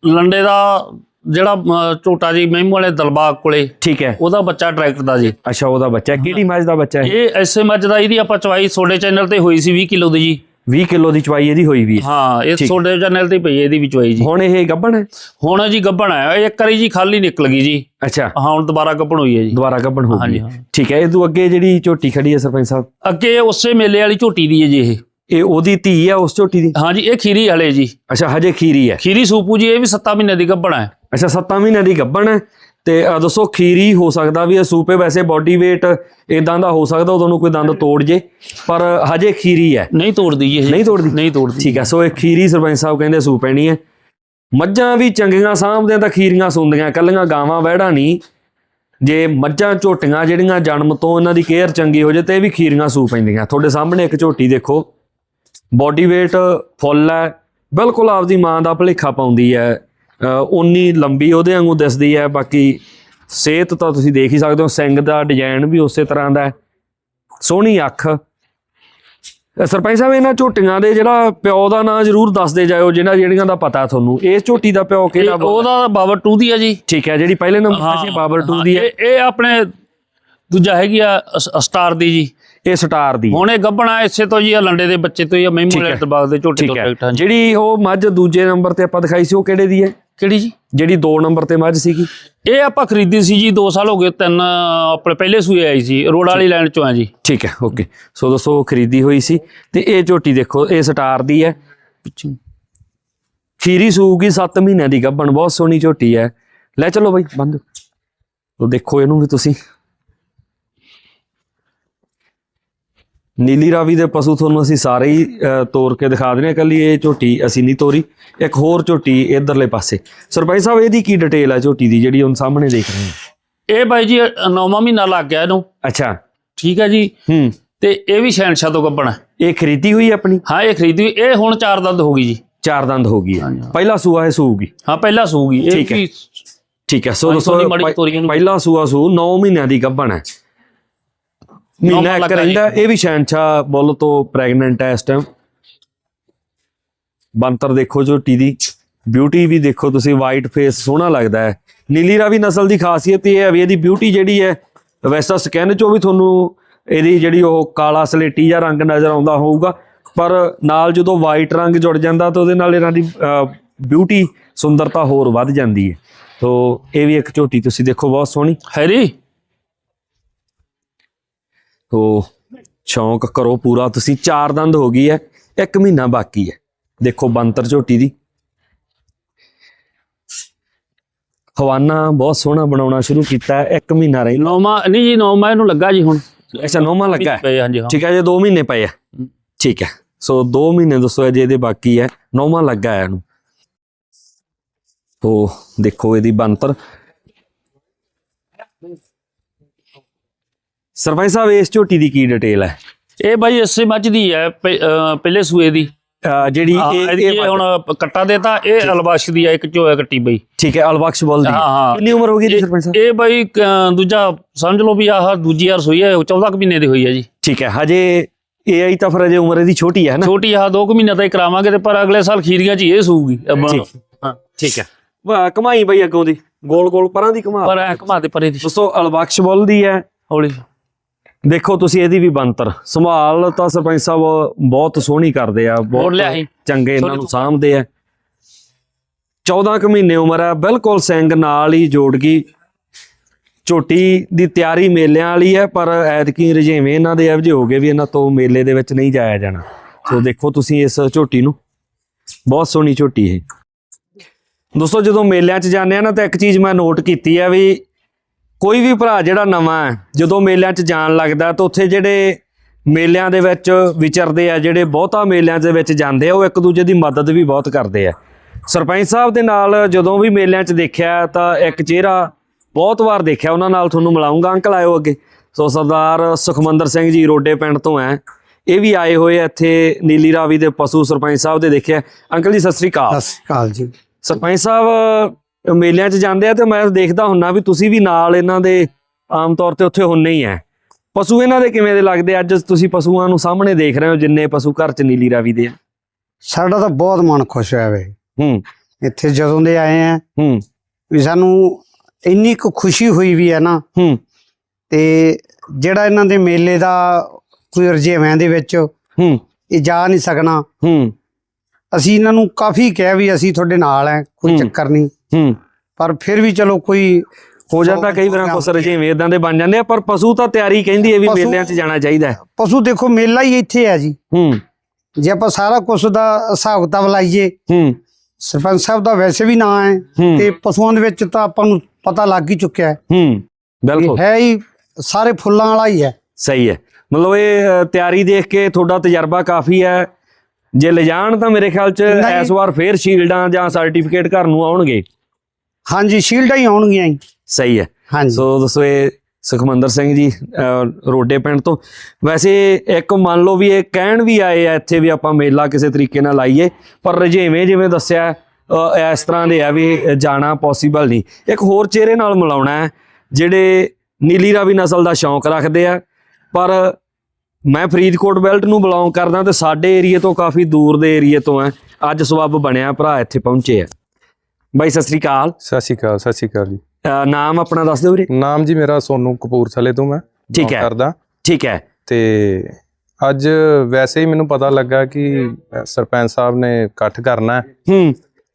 ਲੰਡੇ ਦਾ ਜਿਹੜਾ ਝੋਟਾ ਜੀ ਮਹਿਮੂ ਵਾਲੇ ਦਲਬਾਗ ਕੋਲੇ। ਠੀਕ ਹੈ। ਉਹਦਾ ਬੱਚਾ ਡਾਇਰੈਕਟ ਦਾ ਜੀ। ਅੱਛਾ ਉਹਦਾ ਬੱਚਾ। ਕਿਹੜੀ ਮੱਝ ਦਾ ਬੱਚਾ ਹੈ ਇਹ ਐਸੇ ਮੱਝ ਦਾ ਇਹਦੀ ਆਪਾਂ ਚਵਾਈ ਸੋਡੇ ਚੈਨਲ ਤੇ ਹੋਈ ਸੀ 20 ਕਿਲੋ ਦੀ ਜੀ। 20 ਕਿਲੋ ਦੀ ਚਵਾਈ ਇਹਦੀ ਹੋਈ ਵੀ ਹੈ। ਹਾਂ ਇਹ। ਸੋਡੇ ਚੈਨਲ ਤੇ ਪਈ ਹੈ ਇਹਦੀ ਵੀ ਚਵਾਈ ਜੀ। ਹੁਣ ਇਹ ਗੱਭਣ ਹੈ? ਹੁਣ ਜੀ ਗੱਬਣ ਹੈ ਇਹ ਇੱਕ ਵਾਰੀ ਜੀ ਖਾਲੀ ਨਿਕਲ ਗਈ ਜੀ। ਅੱਛਾ। ਹਾਂ ਹੁਣ ਦੁਬਾਰਾ ਗੱਬਣ ਹੋਈ ਹੈ ਜੀ। ਦੁਬਾਰਾ ਗੱਭਣ ਹੋ ਹਾਂਜੀ, ਗਈ। ਠੀਕ ਹੈ ਇਹ ਤੋਂ ਅੱਗੇ ਜਿਹੜੀ ਝੋਟੀ ਖੜੀ ਹੈ ਸਰਪੰਚ ਸਾਹਿਬ? ਅੱਗੇ ਉਸੇ ਮੇਲੇ ਵਾਲੀ ਝੋਟੀ ਦੀ ਹੈ ਜੀ ਇਹ। ਇਹ ਉਹਦੀ ਧੀ ਹੈ ਉਸ ਝੋਟੀ ਦੀ? ਹਾਂ ਜੀ ਇਹ ਖੀਰੀ ਹਲੇ ਜੀ। ਅੱਛਾ ਹਜੇ ਖੀਰੀ ਹੈ। ਖੀਰੀ ਸੂਪੂ ਜੀ ਇਹ ਵੀ 7 ਮਹੀਨੇ ਦੀ ਗੱਬਣ ਹੈ। ਅੱਛਾ 7 ਮਹੀਨਿਆਂ ਦੀ ਗੱਭਣ ਹੈ। ਤੇ ਦੱਸੋ ਖੀਰੀ ਹੋ ਸਕਦਾ ਵੀ ਇਹ ਸੂਪੇ ਵੈਸੇ ਬਾਡੀ weight ਇਦਾਂ ਦਾ ਹੋ ਸਕਦਾ ਉਦੋਂ ਨੂੰ ਕੋਈ ਦੰਦ ਤੋੜ ਜੇ ਪਰ ਹਜੇ ਖੀਰੀ ਹੈ। ਨਹੀਂ ਤੋੜਦੀ ਇਹ। ਨਹੀਂ ਤੋੜਦੀ? ਨਹੀਂ ਤੋੜਦੀ। ਠੀਕ ਹੈ ਸੋ ਇਹ ਖੀਰੀ ਸਰਪੰਚ ਸਾਹਿਬ ਕਹਿੰਦੇ ਸੂ ਪੈਣੀ ਹੈ ਮੱਝਾਂ ਵੀ ਚੰਗੀਆਂ ਸਾਂਭਦੇ ਤਾਂ ਖੀਰੀਆਂ ਸੁੰਦੀਆਂ ਕੱਲੀਆਂ ਗਾਵਾਂ ਵਹਿੜਾ ਨਹੀਂ ਜੇ ਮੱਝਾਂ ਝੋਟੀਆਂ ਜਿਹੜੀਆਂ ਜਨਮ ਤੋਂ ਇਹਨਾਂ ਦੀ ਕੇਅਰ ਚੰਗੀ ਹੋ ਜੇ ਤੇ ਇਹ ਵੀ ਖੀਰੀਆਂ ਸੂ ਪੈਂਦੀਆਂ। ਤੁਹਾਡੇ ਸਾਹਮਣੇ ਇੱਕ ਝੋਟੀ ਦੇਖੋ। ਬਾਡੀ weight ਫੁੱਲ ਹੈ ਬਿਲਕੁਲ ਆਪਦੀ ਮਾਂ ਦਾ ਭਲੇਖਾ ਪਾਉਂਦੀ ਹੈ। ਉਨੀ ਲੰਬੀ ਉਹਦੇ ਵਾਂਗੂ ਦਿਸਦੀ ਹੈ ਬਾਕੀ ਸਿਹਤ ਤਾਂ ਤੁਸੀਂ ਦੇਖ ਹੀ ਸਕਦੇ ਹੋ ਸਿੰਗ ਦਾ ਡਿਜ਼ਾਈਨ ਵੀ ਉਸੇ ਤਰ੍ਹਾਂ ਦਾ ਹੈ। ਸੋਹਣੀ ਅੱਖ। ਸਰਪੰਚ ਸਾਹਿਬ ਇਹਨਾਂ ਝੋਟੀਆਂ ਦੇ ਜਿਹੜਾ ਪਿਓ ਦਾ ਨਾਂ ਜ਼ਰੂਰ ਦੱਸਦੇ ਜਾਇਓ ਜਿਹਨਾਂ ਜਿਹੜੀਆਂ ਦਾ ਪਤਾ ਤੁਹਾਨੂੰ। ਇਸ ਝੋਟੀ ਦਾ ਪਿਓ ਕਿਹੜਾ? ਉਹਦਾ ਬਾਬਰ 2 ਦੀ ਹੈ ਜੀ। ਠੀਕ ਹੈ ਜਿਹੜੀ ਪਹਿਲੇ ਨੰਬਰ ਤੇ ਬਾਬਰ 2 ਦੀ ਹੈ। ਇਹ ਆਪਣੇ ਦੂਜਾ ਹੈਗੀ ਆ ਸਟਾਰ ਦੀ ਜੀ। ਇਹ ਸਟਾਰ ਦੀ। ਹੁਣ ਇਹ ਗੱਬਣਾ ਇਸੇ ਤੋਂ ਜੀ ਆ ਲੰਡੇ ਦੇ ਬੱਚੇ ਤੋਂ ਹੀ ਆ ਮਹਿਮੂ। ਲੈਟ ਬਾਗ ਦੇ ਝੋਟੇ ਤੋਂ। ਜਿਹੜੀ ਉਹ ਮੱਝ ਦੂਜੇ ਨੰਬਰ ਤੇ ਆਪਾਂ ਦਿਖਾਈ ਸੀ ਉਹ ਕਿਹੜੇ ਦੀ ਹੈ? ਕਿਹੜੀ ਜੀ? ਜਿਹੜੀ 2 ਨੰਬਰ ਤੇ ਮੱਝ ਸੀਗੀ। ਇਹ ਆਪਾਂ ਖਰੀਦੀ ਸੀ ਜੀ 2 ਸਾਲ ਹੋ ਗਏ ਤਿੰਨ ਆਪਣੇ ਪਹਿਲੇ ਸੂਏ ਆਈ ਸੀ ਰੋਡ ਵਾਲੀ ਲਾਈਨ ਚੋਂ ਆ ਜੀ। ਠੀਕ ਹੈ ਓਕੇ। ਸੋ ਦੋਸਤੋ ਖਰੀਦੀ ਹੋਈ ਸੀ। ਤੇ ਇਹ ਝੋਟੀ ਦੇਖੋ ਇਹ ਸਟਾਰ ਦੀ ਹੈ। ਪਿੱਛੇ। ਖੀਰੀ ਸੂਗੀ 7 ਮਹੀਨਿਆਂ ਦੀ ਗੱਭਣ ਬਹੁਤ ਸੋਹਣੀ ਝੋਟੀ ਹੈ। ਲੈ ਚਲੋ ਬਾਈ ਬੰਦ। ਦੇਖੋ ਇਹਨੂੰ ਵੀ ਤੁਸੀਂ। ਨੀਲੀ ਰਾਵੀ ਦੇ ਪਸ਼ੂ ਤੁਹਾਨੂੰ ਅਸੀਂ ਸਾਰੇ ਹੀ ਤੋਰ ਕੇ ਦਿਖਾ ਦਿੰਦੇ ਹਾਂ। ਕੱਲੀ ਇਹ ਝੋਟੀ ਅਸੀਂ ਨਹੀਂ ਤੋਰੀ ਇੱਕ ਹੋਰ ਝੋਟੀ ਇਧਰਲੇ ਪਾਸੇ। ਸਰਪੰਚ ਸਾਹਿਬ ਇਹਦੀ ਕੀ ਡਿਟੇਲ ਹੈ ਝੋਟੀ ਦੀ ਜਿਹੜੀ ਹੁਣ ਸਾਹਮਣੇ ਦੇਖ ਰਹੇ ਹਾਂ? ਇਹ ਬਾਈ ਜੀ ਨੌਵਾਂ ਮਹੀਨਾ ਲੱਗ ਗਿਆ ਇਹਨੂੰ। ਅੱਛਾ। ਠੀਕ ਹੈ ਜੀ। ਹੂੰ। ਤੇ ਇਹ ਵੀ ਸ਼ਹਿਨਸ਼ਾਹ ਤੋਂ ਗੱਬਣਾ ਇਹ ਖਰੀਦੀ ਹੋਈ ਆਪਣੀ? ਹਾਂ ਇਹ ਖਰੀਦੀ ਹੋਈ- ਇਹ ਹੁਣ ਚਾਰ ਦੰਦ ਹੋ ਗਈ ਜੀ। ਚਾਰ ਦੰਦ ਹੋ ਗਈ। ਪਹਿਲਾ ਸੂਆ ਇਹ ਸੂਗੀ ਹਾਂ ਪਹਿਲਾਂ ਸੂਗੀ ਇਹ ਠੀਕ ਹੈ। ਠੀਕ ਹੈ ਸੋ ਦੋਸਤੋ ਪਹਿਲਾ ਸੂਆ ਸੂ 9 ਮਹੀਨਿਆਂ ਦੀ ਗੱਭਣ ਹੈ। ਮਹੀਨਾ ਇੱਕ ਰਹਿੰਦਾ ਇਹ ਵੀ ਸ਼ੈਨਸ਼ਾ ਬੁੱਲ ਤੋਂ ਪ੍ਰੈਗਨੈਂਟ ਹੈ ਇਸ ਟਾਈਮ ਬੰਤਰ ਦੇਖੋ ਝੋਟੀ ਦੀ ਬਿਊਟੀ ਵੀ ਦੇਖੋ ਤੁਸੀਂ ਵਾਈਟ ਫੇਸ ਸੋਹਣਾ ਲੱਗਦਾ ਹੈ। ਨੀਲੀ ਰਾਵੀ ਨਸਲ ਦੀ ਖਾਸੀਅਤ ਇਹ ਹੈ ਵੀ ਇਹਦੀ ਬਿਊਟੀ ਜਿਹੜੀ ਹੈ ਵੈਸਾ ਸਕਿਨ ਚੋਂ ਵੀ ਤੁਹਾਨੂੰ ਇਹਦੀ ਜਿਹੜੀ ਉਹ ਕਾਲਾ ਸਲੇਟੀ ਜਿਹਾ ਰੰਗ ਨਜ਼ਰ ਆਉਂਦਾ ਹੋਊਗਾ ਪਰ ਨਾਲ ਜਦੋਂ ਵਾਈਟ ਰੰਗ ਜੁੜ ਜਾਂਦਾ ਤਾਂ ਉਹਦੇ ਨਾਲ ਇਹਨਾਂ ਦੀ ਬਿਊਟੀ ਸੁੰਦਰਤਾ ਹੋਰ ਵੱਧ ਜਾਂਦੀ ਹੈ। ਤੋ ਇਹ ਵੀ ਇੱਕ ਝੋਟੀ ਤੁਸੀਂ ਦੇਖੋ ਬਹੁਤ ਸੋਹਣੀ। ਹੈਰੀ ਤੋ ਸ਼ੌਂਕ ਕਰੋ ਪੂਰਾ ਤੁਸੀਂ ਚਾਰ ਦੰਦ ਹੋ ਗਈ ਹੈ ਇੱਕ ਮਹੀਨਾ ਬਾਕੀ ਹੈ। ਦੇਖੋ ਬੰਤਰ ਝੋਟੀ ਦੀ। ਹਵਾਨਾ ਬਹੁਤ ਸੋਹਣਾ ਬਣਾਉਣਾ ਸ਼ੁਰੂ ਕੀਤਾ ਇੱਕ ਮਹੀਨਾ ਰਹੀ। ਨੌਵਾਂ ਨਹੀਂ ਜੀ ਨੌਵਾਂ ਇਹਨੂੰ ਲੱਗਾ ਜੀ ਹੁਣ। ਅੱਛਾ ਨੌਵਾਂ ਲੱਗਾ ਹੈ? ਪਏ ਹਾਂਜੀ ਹਾਂ। ਠੀਕ ਹੈ ਜੇ 2 ਮਹੀਨੇ ਪਏ ਆ। ਠੀਕ ਹੈ ਸੋ 2 ਮਹੀਨੇ ਦੱਸੋ ਅਜੇ ਇਹਦੇ ਬਾਕੀ ਹੈ ਨੌਵਾਂ ਲੱਗਾ ਹੈ ਇਹਨੂੰ। ਤੋ ਦੇਖੋ ਇਹਦੀ ਬੰਤਰ ਸਰਪੰਚ ਸਾਹਿਬ ਇਸ ਝੋਟੀ ਦੀ ਕੀ ਡਿਟੇਲ ਹੈ? ਇਹ ਬਾਈ ਇਸੇ ਮੱਝ ਦੀ ਹੈ ਪਹਿਲੇ ਸੂਏ ਦੀ। ਜਿਹੜੀ ਇਹ ਹੁਣ ਕੱਟਾ ਦੇਤਾ ਇਹ ਅਲਬਖਸ਼ ਦੀ ਆ ਇੱਕ ਚੋਇਆ ਕੱਟੀ ਬਈ। ਠੀਕ ਹੈ ਅਲਬਖਸ਼ ਬੋਲ ਦੀ। ਕਿੰਨੀ ਉਮਰ ਹੋ ਗਈ ਜੀ ਸਰਪੰਚ ਸਾਹਿਬ? ਇਹ ਬਈ ਦੂਜਾ ਸਮਝ ਲਓ ਵੀ ਆਹ ਦੂਜੀ ਵਾਰ ਸੋਈ ਹੈ 14 ਕੁ ਮਹੀਨੇ ਦੀ ਹੋਈ ਹੈ ਜੀ। ਠੀਕ ਹੈ ਹਜੇ ਇਹ ਆਈ ਤਾਂ ਫਿਰ ਅਜੇ ਉਮਰ ਇਹਦੀ ਛੋਟੀ ਹੈ ਨਾ? ਛੋਟੀ ਆਹ 2 ਕੁ ਮਹੀਨੇ ਤਾਂ ਹੀ ਕਰਾਵਾਂਗੇ ਤੇ ਪਰ ਅਗਲੇ ਸਾਲ ਖੀਰੀਆਂ 'ਚ ਇਹ ਸੂਗੀ। ਹਾਂ। ਠੀਕ ਹੈ। ਕਮਾਈ ਬਈ ਅੱਗੋਂ ਦੀ। ਗੋਲ ਗੋਲ ਪਰਾਂ ਦੀ ਕਮਾ। ਪਰ ਐ ਘਮਾ ਦੇ ਪਰੇ ਦੀ। ਦੋਸਤੋ ਅਲਬਖਸ਼ ਬੋਲ ਦੀ ਹੈ। ਹੌਲੀ। ਦੇਖੋ ਤੁਸੀਂ ਇਹਦੀ ਵੀ ਬੰਤਰ ਸੰਭਾਲ ਤਾਂ ਸਰਪੰਚ ਸਾਹਿਬ ਬਹੁਤ ਸੋਹਣੀ ਕਰਦੇ ਆ ਬਹੁਤ ਚੰਗੇ ਇਹਨਾਂ ਨੂੰ ਸਾਂਭਦੇ ਆ। 14 ਕੁ ਮਹੀਨੇ ਉਮਰ ਹੈ ਬਿਲਕੁਲ ਸਿੰਘ ਨਾਲ ਹੀ ਜੋੜ ਗਈ ਝੋਟੀ ਦੀ ਤਿਆਰੀ ਮੇਲਿਆਂ ਵਾਲੀ ਹੈ ਪਰ ਐਤਕੀ ਰਜੇਵੇਂ ਇਹਨਾਂ ਦੇ ਇਹੋ ਜਿਹੇ ਹੋ ਗਏ ਵੀ ਇਹਨਾਂ ਤੋਂ ਮੇਲੇ ਦੇ ਵਿੱਚ ਨਹੀਂ ਜਾਇਆ ਜਾਣਾ। ਸੋ ਦੇਖੋ ਤੁਸੀਂ ਇਸ ਝੋਟੀ ਨੂੰ। ਬਹੁਤ ਸੋਹਣੀ ਝੋਟੀ ਹੈ ਦੋਸਤੋ ਜਦੋਂ ਮੇਲਿਆਂ 'ਚ ਜਾਂਦੇ ਆ ਨਾ ਤਾਂ ਇੱਕ ਚੀਜ਼ ਮੈਂ ਨੋਟ ਕੀਤੀ ਹੈ ਵੀ ਕੋਈ ਵੀ ਭਰਾ ਜਿਹੜਾ ਨਵਾਂ ਹੈ ਜਦੋਂ ਮੇਲਿਆਂ 'ਚ ਜਾਣ ਲੱਗਦਾ ਤਾਂ ਉੱਥੇ ਜਿਹੜੇ ਮੇਲਿਆਂ ਦੇ ਵਿੱਚ ਵਿਚਰਦੇ ਆ ਜਿਹੜੇ ਬਹੁਤਾ ਮੇਲਿਆਂ ਦੇ ਵਿੱਚ ਜਾਂਦੇ ਆ ਉਹ ਇੱਕ ਦੂਜੇ ਦੀ ਮਦਦ ਵੀ ਬਹੁਤ ਕਰਦੇ ਆ। ਸਰਪੰਚ ਸਾਹਿਬ ਦੇ ਨਾਲ ਜਦੋਂ ਵੀ ਮੇਲਿਆਂ 'ਚ ਦੇਖਿਆ ਤਾਂ ਇੱਕ ਚਿਹਰਾ ਬਹੁਤ ਵਾਰ ਦੇਖਿਆ ਉਹਨਾਂ ਨਾਲ ਤੁਹਾਨੂੰ ਮਿਲਾਉਂਗਾ ਅੰਕਲ ਆਇਓ ਅੱਗੇ। ਸੋ ਸਰਦਾਰ ਸੁਖਮੰਦਰ ਸਿੰਘ ਜੀ ਰੋਡੇ ਪਿੰਡ ਤੋਂ ਹੈ। ਇਹ ਵੀ ਆਏ ਹੋਏ ਇੱਥੇ ਨੀਲੀ ਰਾਵੀ ਦੇ ਪਸ਼ੂ ਸਰਪੰਚ ਸਾਹਿਬ ਦੇ ਦੇਖਿਆ। ਅੰਕਲ ਜੀ ਸਤਿ ਸ੍ਰੀ ਅਕਾਲ। ਸਤਿ ਸ਼੍ਰੀ ਅਕਾਲ ਜੀ। ਸਰਪੰਚ ਸਾਹਿਬ ਮੇਲਿਆਂ 'ਚ ਜਾਂਦੇ ਆ ਤੇ ਮੈਂ ਦੇਖਦਾ ਹੁੰਨਾ ਵੀ ਤੁਸੀਂ ਵੀ ਨਾਲ ਇਹਨਾਂ ਦੇ ਆਮ ਤੌਰ ਤੇ ਉੱਥੇ ਹੁੰਨੇ ਹੀ ਆ ਪਸ਼ੂ ਇਹਨਾਂ ਦੇ ਕਿਵੇਂ ਦੇ ਲੱਗਦੇ? ਅੱਜ ਤੁਸੀਂ ਪਸ਼ੂਆਂ ਨੂੰ ਸਾਹਮਣੇ ਦੇਖ ਰਹੇ ਹੋ ਜਿੰਨੇ ਪਸ਼ੂ ਘਰ 'ਚ ਨੀਲੀ ਰਾਵੀ ਦੇ ਆ। ਸਾਡਾ ਤਾਂ ਬਹੁਤ ਮਨ ਖੁਸ਼ ਹੋਇਆ ਵੇ। ਹੂੰ। ਇੱਥੇ ਜਦੋਂ ਦੇ ਆਏ ਆ ਹੂੰ। ਵੀ ਸਾਨੂੰ ਇੰਨੀ ਕੁ ਖੁਸ਼ੀ ਹੋਈ ਵੀ ਹੈ ਨਾ। ਹੂੰ। ਤੇ ਜਿਹੜਾ ਇਹਨਾਂ ਦੇ ਮੇਲੇ ਦਾ ਕੋਈ ਰਜੇਵਿਆਂ ਦੇ ਵਿੱਚ ਹੂੰ। ਇਹ ਜਾ ਨਹੀਂ ਸਕਣਾ। ਹੂੰ। ਅਸੀਂ ਇਹਨਾਂ ਨੂੰ ਕਾਫੀ ਕਿਹਾ ਵੀ ਅਸੀਂ ਤੁਹਾਡੇ ਨਾਲ ਆ ਕੋਈ। ਚੱਕਰ ਨਹੀਂ। ਹੂੰ। ਪਰ ਫਿਰ ਵੀ ਚਲੋ ਕੋਈ ਹੋ ਜਾਂਦਾ ਕਈ ਵਾਰਾਂ ਕੁਛ ਰਜੇਵੇਂ ਇਦਾਂ ਦੇ ਬਣ ਜਾਂਦੇ ਆ ਪਰ ਪਸ਼ੂ ਤਾਂ ਤਿਆਰੀ ਕਹਿੰਦੀ ਹੈ ਵੀ ਮੇਲਿਆਂ 'ਚ ਜਾਣਾ ਚਾਹੀਦਾ ਹੈ। ਪਸ਼ੂ ਦੇਖੋ ਮੇਲਾ ਹੀ ਇੱਥੇ ਆ ਜੀ। ਹੂੰ। ਜੇ ਆਪਾਂ ਸਾਰਾ ਕੁਝ ਦਾ ਹਿਸਾਬ ਕਿਤਾਬ ਲਾਈਏ ਹੂੰ। ਸਰਪੰਚ ਸਾਹਿਬ ਦਾ ਵੈਸੇ ਵੀ ਨਾਂ ਹੈ ਹੂੰ। ਤੇ ਪਸ਼ੂਆਂ ਦੇ ਵਿੱਚ ਤਾਂ ਆਪਾਂ ਨੂੰ ਪਤਾ ਲੱਗ ਹੀ ਚੁੱਕਿਆ ਹੈ। ਹੂੰ ਬਿਲਕੁਲ। ਹੈ ਹੀ ਸਾਰੇ ਫੁੱਲਾਂ ਵਾਲਾ ਹੀ ਹੈ। ਸਹੀ ਹੈ। ਮਤਲਬ ਇਹ ਤਿਆਰੀ ਦੇਖ ਕੇ ਤੁਹਾਡਾ ਤਜਰਬਾ ਕਾਫੀ ਹੈ। ਜੇ ਲਿਜਾਣ ਤਾਂ ਮੇਰੇ ਖਿਆਲ 'ਚ। ਇਸ ਵਾਰ ਫੇਰ ਸ਼ੀਲਡਾਂ ਜਾਂ ਸਰਟੀਫਿਕੇਟ ਘਰ ਨੂੰ ਆਉਣਗੇ। ਹਾਂਜੀ ਸ਼ੀਲਡਾਂ ਹੀ ਆਉਣਗੀਆਂ ਜੀ। ਸਹੀ ਹੈ। ਹਾਂਜੀ। ਸੋ ਦੱਸੋ ਇਹ ਸੁਖਮੰਦਰ ਸਿੰਘ ਜੀ ਰੋਡੇ ਪਿੰਡ ਤੋਂ। ਵੈਸੇ ਇੱਕ ਮੰਨ ਲਓ ਵੀ ਇਹ ਕਹਿਣ ਵੀ ਆਏ ਆ ਇੱਥੇ ਵੀ ਆਪਾਂ ਮੇਲਾ ਕਿਸੇ ਤਰੀਕੇ ਨਾਲ ਲਾਈਏ ਪਰ ਰਜੇਵੇਂ ਜਿਵੇਂ ਦੱਸਿਆ ਇਸ ਤਰ੍ਹਾਂ ਦੇ ਆ ਵੀ ਜਾਣਾ ਪੋਸੀਬਲ ਨਹੀਂ। ਇੱਕ ਹੋਰ ਚਿਹਰੇ ਨਾਲ ਮਿਲਾਉਣਾ ਜਿਹੜੇ ਨੀਲੀ ਰਾਵੀ ਨਸਲ ਦਾ ਸ਼ੌਂਕ ਰੱਖਦੇ ਆ ਪਰ ਮੈਂ ਫਰੀਦਕੋਟ ਬੈਲਟ ਨੂੰ ਬਿਲੋਂਗ ਕਰਦਾ ਤੇ ਸਾਡੇ ਏਰੀਏ ਤੋਂ ਕਾਫੀ ਦੂਰ ਦੇ ਏਰੀਏ ਤੋਂ ਆ ਅੱਜ ਸਬੱਬ ਬਣਿਆ ਭਰਾ ਇੱਥੇ ਪਹੁੰਚੇ ਆ। ਬਾਈ ਸਤਿ ਸ੍ਰੀ ਅਕਾਲ। ਸਤਿ ਸ਼੍ਰੀ ਅਕਾਲ ਸਤਿ ਸ਼੍ਰੀ ਅਕਾਲ ਜੀ। ਨਾਮ ਆਪਣਾ ਦੱਸ ਦਿਓ ਵੀਰੇ। ਨਾਮ ਜੀ ਮੇਰਾ ਸੋਨੂ ਕਪੂਰਥਲੇ ਤੋਂ ਮੈਂ ਠੀਕ ਹੈ। ਕਰਦਾ ਠੀਕ ਹੈ। ਤੇ ਅੱਜ ਵੈਸੇ ਹੀ ਮੈਨੂੰ ਪਤਾ ਲੱਗਾ ਕਿ ਸਰਪੰਚ ਸਾਹਿਬ ਨੇ ਇਕੱਠ ਕਰਨਾ ਹੈ। ਹੂੰ।